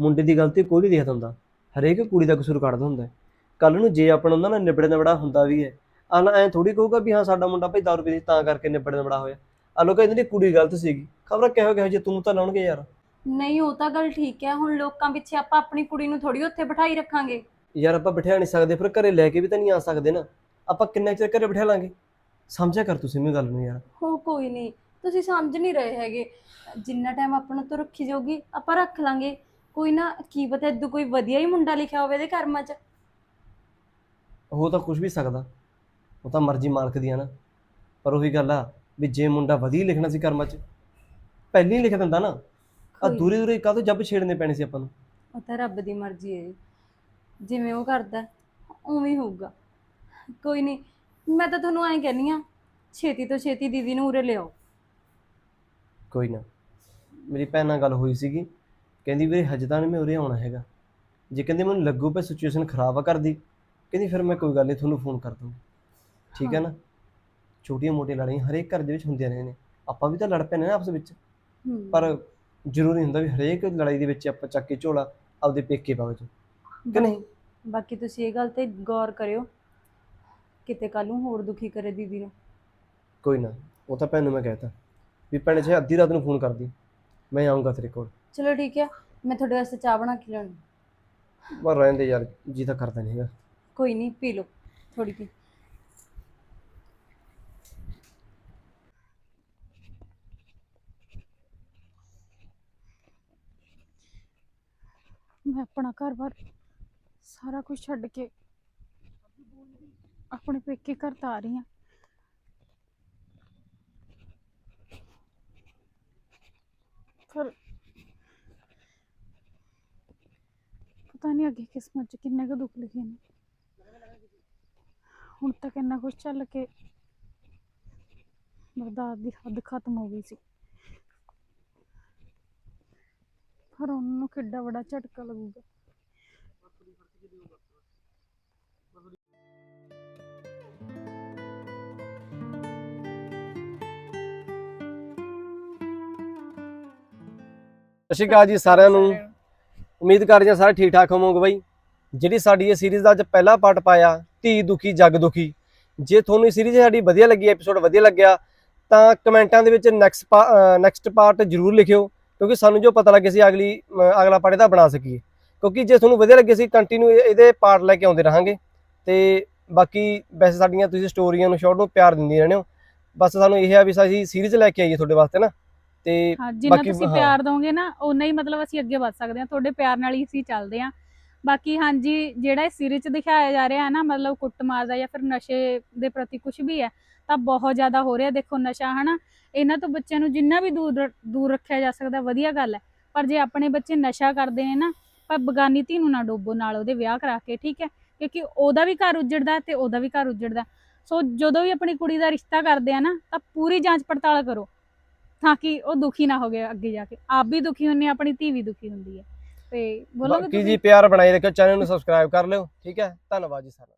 ਮੁੰਡੇ ਦੀ ਗਲਤੀ ਕੋਈ ਨਹੀਂ ਦੇਖਦਾ ਹੁੰਦਾ। ਹਰੇਕ ਕੁੜੀ ਦਾ ਕਸੂਰ ਕੱਢਦਾ ਹੁੰਦਾ ਕੱਲ ਨੂੰ ਜੇ ਆਪਣਾ ਉਹਨਾਂ ਨਾਲ ਨਿਬੜੇ ਨਿਬੜਾ ਹੁੰਦਾ ਵੀ ਹੈ ਅਗਲਾ ਐ ਥੋੜੀ ਕਹੂਗਾ ਵੀ ਹਾਂ ਸਾਡਾ ਮੁੰਡਾ ਭਈ ਦਾਰੂ ਪੀਂਦੀ ਤਾਂ ਕਰਕੇ ਨਿਬੜੇ ਨਿਬੜਾ ਹੋਇਆ। ਅਲੋ ਕਹਿੰਦੇ ਨੇ ਕੁੜੀ ਗਲਤ ਸੀਗੀ। ਖਬਰ ਕਿਹੋ ਕਿਹੋ ਜੇ ਤੂੰ ਤਾਂ ਲਾਉਣਗੇ ਯਾਰ। ਨਹੀਂ ਉਹ ਤਾਂ ਗੱਲ ਠੀਕ ਹੈ। ਹੁਣ ਲੋਕਾਂ ਪਿੱਛੇ ਆਪਾਂ ਆਪਣੀ ਕੁੜੀ ਨੂੰ ਥੋੜੀ ਉੱਥੇ ਬਿਠਾਈ ਰੱਖਾਂਗੇ। ਯਾਰ ਆਪਾਂ ਬਿਠਾ ਨਹੀਂ ਸਕਦੇ ਫਿਰ ਘਰੇ ਲੈ ਕੇ ਵੀ ਤਾਂ ਨਹੀਂ ਆ ਸਕਦੇ ਨਾ। ਆਪਾਂ ਕਿੰਨਾ ਚਿਰ ਘਰੇ ਬਿਠਾ ਲਾਂਗੇ? ਸਮਝਿਆ ਕਰ ਤੁਸੀਂ ਮੇਰੀ ਗੱਲ ਨੂੰ ਯਾਰ। ਹੋ ਕੋਈ ਨਹੀਂ। ਤੁਸੀਂ ਸਮਝ ਨਹੀਂ ਰਹੇ ਹੈਗੇ। ਜਿੰਨਾ ਟਾਈਮ ਆਪਣਾ ਤੋਂ ਰੱਖੀ ਜਾਊਗੀ ਆਪਾਂ ਰੱਖ ਲਾਂਗੇ। ਕੋਈ ਨਾ ਕੀ ਪਤਾ ਇਦੋਂ ਕੋਈ ਵਧੀਆ ਹੀ ਮੁੰਡਾ ਲਿਖਿਆ ਹੋਵੇ ਇਹਦੇ ਕਰਮਾਂ 'ਚ। ਹੋ ਤਾਂ ਕੁਝ ਵੀ ਸਕਦਾ। ਉਹ ਤਾਂ ਮਰਜ਼ੀ ਮਾਲਕ ਦੀ ਆ ਨਾ। ਪਰ ਉਹੀ ਗੱਲ ਆ ਵੀ ਜੇ ਮੁੰਡਾ ਵਧੀਆ ਲਿਖਣਾ ਸੀ ਕਰਮਾਂ 'ਚ ਪਹਿਲਾਂ ਹੀ ਲਿਖ ਦਿੰਦਾ ਨਾ। ਆ ਕੋਈ- ਦੂਰੇ ਦੂਰੇ ਕਾਹਤੋਂ ਜੱਬ ਛੇੜਨੇ ਪੈਣੇ ਸੀ ਆਪਾਂ ਨੂੰ। ਉਹ ਤਾਂ ਰੱਬ ਦੀ ਮਰਜ਼ੀ ਹੈ ਜਿਵੇਂ ਉਹ ਕਰਦਾ ਉਵੇਂ ਹੀ ਹੋਊਗਾ। ਕੋਈ ਨਹੀਂ ਮੈਂ ਤਾਂ ਤੁਹਾਨੂੰ ਐਂ ਕਹਿੰਨੀ ਆ ਛੇਤੀ ਤੋਂ ਛੇਤੀ ਦੀਦੀ ਨੂੰ ਉਰੇ ਲਿਆਓ। ਕੋਈ ਨਾ। ਮੇਰੀ ਭੈਣ ਨਾਲ ਗੱਲ ਹੋਈ ਸੀਗੀ। ਕਹਿੰਦੀ ਵੀਰੇ ਹਜੇ ਤਾਂ ਨਹੀਂ ਮੈਂ ਉਰੇ ਆਉਣਾ ਹੈਗਾ। ਜੇ ਕਹਿੰਦੀ ਮੈਨੂੰ ਲੱਗੂ ਪਈ ਸਿਚੁਏਸ਼ਨ ਖਰਾਬ ਆ ਕਰਦੀ ਕਹਿੰਦੀ ਫਿਰ ਮੈਂ ਕੋਈ ਗੱਲ ਨਹੀਂ ਤੁਹਾਨੂੰ ਫੋਨ ਕਰ ਦੂੰਗੀ। ਠੀਕ ਹੈ ਨਾ? ਛੋਟੀਆਂ ਮੋਟੀਆਂ ਲੜਾਈਆਂ ਹਰੇਕ ਘਰ ਦੇ ਵਿੱਚ ਹੁੰਦੀਆਂ ਰਹਿੰਦੀਆਂ ਨੇ। ਆਪਾਂ ਵੀ ਤਾਂ ਲੜ ਪੈਂਦੇ ਨੇ ਆਪਸ ਵਿੱਚ। ਹੂੰ। ਪਰ ਜ਼ਰੂਰੀ ਹੁੰਦਾ ਵੀ ਹਰੇਕ ਲੜਾਈ ਦੇ ਵਿੱਚ ਆਪਾਂ ਚੱਕ ਕੇ ਝੋਲਾ ਆਪਦੇ ਪੇਕੇ ਪਾਓ ਜੀ ਕਿ ਨਹੀਂ? ਬਾਕੀ ਤੁਸੀਂ ਇਹ ਗੱਲ ਤੇ ਗੌਰ ਕਰਿਓ। ਕਿਤੇ ਕੱਲ ਨੂੰ ਹੋਰ ਦੁਖੀ ਕਰੇ ਦੀਦੀ ਨੂੰ। ਕੋਈ ਨਾ। ਉਹ ਤਾਂ ਭੈਣ ਨੂੰ ਮੈਂ ਕਹਿਤਾ। ਵੀ ਭੈਣੇ ਚਾਹੇ ਅੱਧੀ ਰਾਤ ਨੂੰ ਫੋਨ ਕਰਦੀ ਮੈਂ ਆਉਂਗਾ ਤੇਰੇ ਕੋਲ। ਚਲੋ ਠੀਕ ਹੈ ਮੈਂ ਤੁਹਾਡੇ ਵਾਸਤੇ ਚਾਹ ਬਣਾ ਕੇ ਲਿਆਉਣੀ ਪਰ ਰਹਿਣ ਦੇ ਯਾਰ ਜੀ ਤਾਂ ਕਰਦਾ ਨਹੀਂ ਹੈਗਾ। ਕੋਈ ਨਹੀਂ ਪੀ ਲਓ ਥੋੜੀ ਪੀ। ਮੈਂ ਆਪਣਾ ਘਰ-ਬਾਰ ਸਾਰਾ ਕੁਝ ਛੱਡ ਕੇ ਆਪਣੇ ਪੇਕੇ ਘਰ ਤਾਂ ਆ ਰਹੀ ਹਾਂ। ਪਰ ਪਤਾ ਨਹੀਂ ਅੱਗੇ ਕਿਸਮਤ 'ਚ ਕਿੰਨੇ ਕੁ ਦੁੱਖ ਲਿਖੇ ਨੇ। ਹੁਣ ਤੱਕ ਇੰਨਾ ਕੁਝ ਚੱਲ ਕੇ ਬਰਦਾਸ਼ਤ ਦੀ ਹੱਦ ਖਤਮ ਹੋ ਗਈ ਸੀ। ਪਰ ਉਹਨੂੰ ਕਿੱਡਾ ਵੱਡਾ ਝਟਕਾ ਲੱਗੂਗਾ। ਸਤਿ ਸ਼੍ਰੀ ਅਕਾਲ ਜੀ ਸਾਰਿਆਂ ਨੂੰ। ਉਮੀਦ ਕਰਦੇ ਹਾਂ ਸਾਰੇ ਠੀਕ ਠਾਕ ਹੋਵੋਗੇ ਬਾਈ। ਜਿਹੜੀ ਸਾਡੀ ਇਹ ਸੀਰੀਜ਼ ਦਾ ਅੱਜ ਪਹਿਲਾ ਪਾਰਟ ਪਾਇਆ ਧੀ ਦੁਖੀ ਜਗ ਦੁਖੀ। ਜੇ ਤੁਹਾਨੂੰ ਇਹ ਸੀਰੀਜ਼ ਸਾਡੀ ਵਧੀਆ ਲੱਗੀ ਐਪੀਸੋਡ ਵਧੀਆ ਲੱਗਿਆ ਤਾਂ ਕਮੈਂਟਾਂ ਦੇ ਵਿੱਚ ਨੈਕਸਟ ਨੈਕਸਟ ਪਾਰਟ ਜ਼ਰੂਰ ਲਿਖਿਓ ਕਿਉਂਕਿ ਸਾਨੂੰ ਜੋ ਪਤਾ ਲੱਗੇ ਸੀ ਅਗਲੀ ਅਗਲਾ ਪਾਰਟ ਇਹਦਾ ਬਣਾ ਸਕੀਏ। ਕਿਉਂਕਿ ਜੇ ਤੁਹਾਨੂੰ ਵਧੀਆ ਲੱਗੇ ਸੀ ਕੰਟੀਨਿਊ ਇਹਦੇ ਪਾਰਟ ਲੈ ਕੇ ਆਉਂਦੇ ਰਹਾਂਗੇ। ਤੇ ਬਾਕੀ ਵੈਸੇ ਸਾਡੀਆਂ ਤੁਸੀਂ ਸਟੋਰੀਆਂ ਨੂੰ ਸ਼ਾਰਟ ਨੂੰ ਪਿਆਰ ਦਿੰਦੇ ਰਹਿੰਦੇ ਹੋ। ਬਸ ਸਾਨੂੰ ਇਹ ਹੈ ਵੀ ਅਸੀਂ ਸੀਰੀਜ਼ ਲੈ ਕੇ ਆਈਏ ਤੁਹਾਡੇ ਵਾਸਤੇ ਨਾ। ਤੇ ਹਾਂ ਜਿੰਨਾ ਬਾਕੀ ਤੁਸੀਂ ਹਾਂ। ਪਿਆਰ ਦੋਗੇ ਨਾ ਉਨਾ ਹੀ ਮਤਲਬ ਅਸੀਂ ਅੱਗੇ ਵਧ ਸਕਦੇ ਹਾਂ। ਤੁਹਾਡੇ ਪਿਆਰ ਨਾਲ ਹੀ ਅਸੀਂ ਚੱਲਦੇ ਹਾਂ। ਬਾਕੀ ਹਾਂਜੀ ਜਿਹੜਾ ਇਹ ਸੀਰੀਜ਼ 'ਚ ਦਿਖਾਇਆ ਜਾ ਰਿਹਾ ਹੈ ਨਾ ਮਤਲਬ ਕੁੱਟਮਾਰ ਦਾ ਜਾਂ ਫਿਰ ਨਸ਼ੇ ਦੇ ਪ੍ਰਤੀ ਕੁਝ ਵੀ ਹੈ ਤਾਂ ਬਹੁਤ ਜ਼ਿਆਦਾ ਹੋ ਰਿਹਾ। ਦੇਖੋ ਨਸ਼ਾ ਹਨਾ ਇਹਨਾਂ ਤੋਂ ਬੱਚਿਆਂ ਨੂੰ ਜਿੰਨਾ ਵੀ ਦੂਰ ਰ- ਦੂਰ ਰੱਖਿਆ ਜਾ ਸਕਦਾ ਵਧੀਆ ਗੱਲ ਹੈ। ਪਰ ਜੇ ਆਪਣੇ ਬੱਚੇ ਨਸ਼ਾ ਕਰਦੇ ਨੇ ਨਾ ਪਰ ਬਗਾਨੀ ਧੀ ਨੂੰ ਨਾ ਡੋਬੋ ਨਾਲ ਉਹਦੇ ਵਿਆਹ ਕਰਾ ਕੇ ਠੀਕ ਹੈ? ਕਿਉਂਕਿ ਉਹਦਾ ਵੀ ਘਰ ਉਜੜਦਾ ਤੇ ਉਹਦਾ ਵੀ ਘਰ ਉਜੜਦਾ। ਸੋ ਜਦੋਂ ਵੀ ਆਪਣੀ ਕੁੜੀ ਦਾ ਰਿਸ਼ਤਾ ਕਰਦੇ ਆ ਨਾ ਤਾਂ ਪੂਰੀ ਜਾਂਚ ਪੜਤਾਲ ਕਰੋ। ਤਾਂ ਕਿ ਉਹ ਦੁਖੀ ਨਾ ਹੋ ਗਿਆ ਅੱਗੇ ਜਾ ਕੇ। ਆਪ ਵੀ ਦੁਖੀ ਹੁੰਨੇ ਆਪਣੀ ਧੀ ਵੀ ਦੁਖੀ ਹੁੰਦੀ ਹੈ ਤੇ ਬੋਲੋਗੇ ਬਾਕੀ ਜੀ ਤੁਸੀਂ? ਪਿਆਰ ਬਣਾਈ ਰੱਖਿਓ ਚੈਨਲ ਨੂੰ ਸਬਸਕ੍ਰਾਈਬ ਕਰ ਲਿਓ। ਠੀਕ ਹੈ? ਧੰਨਵਾਦ ਜੀ ਸਾਰਿਆਂ ਦਾ।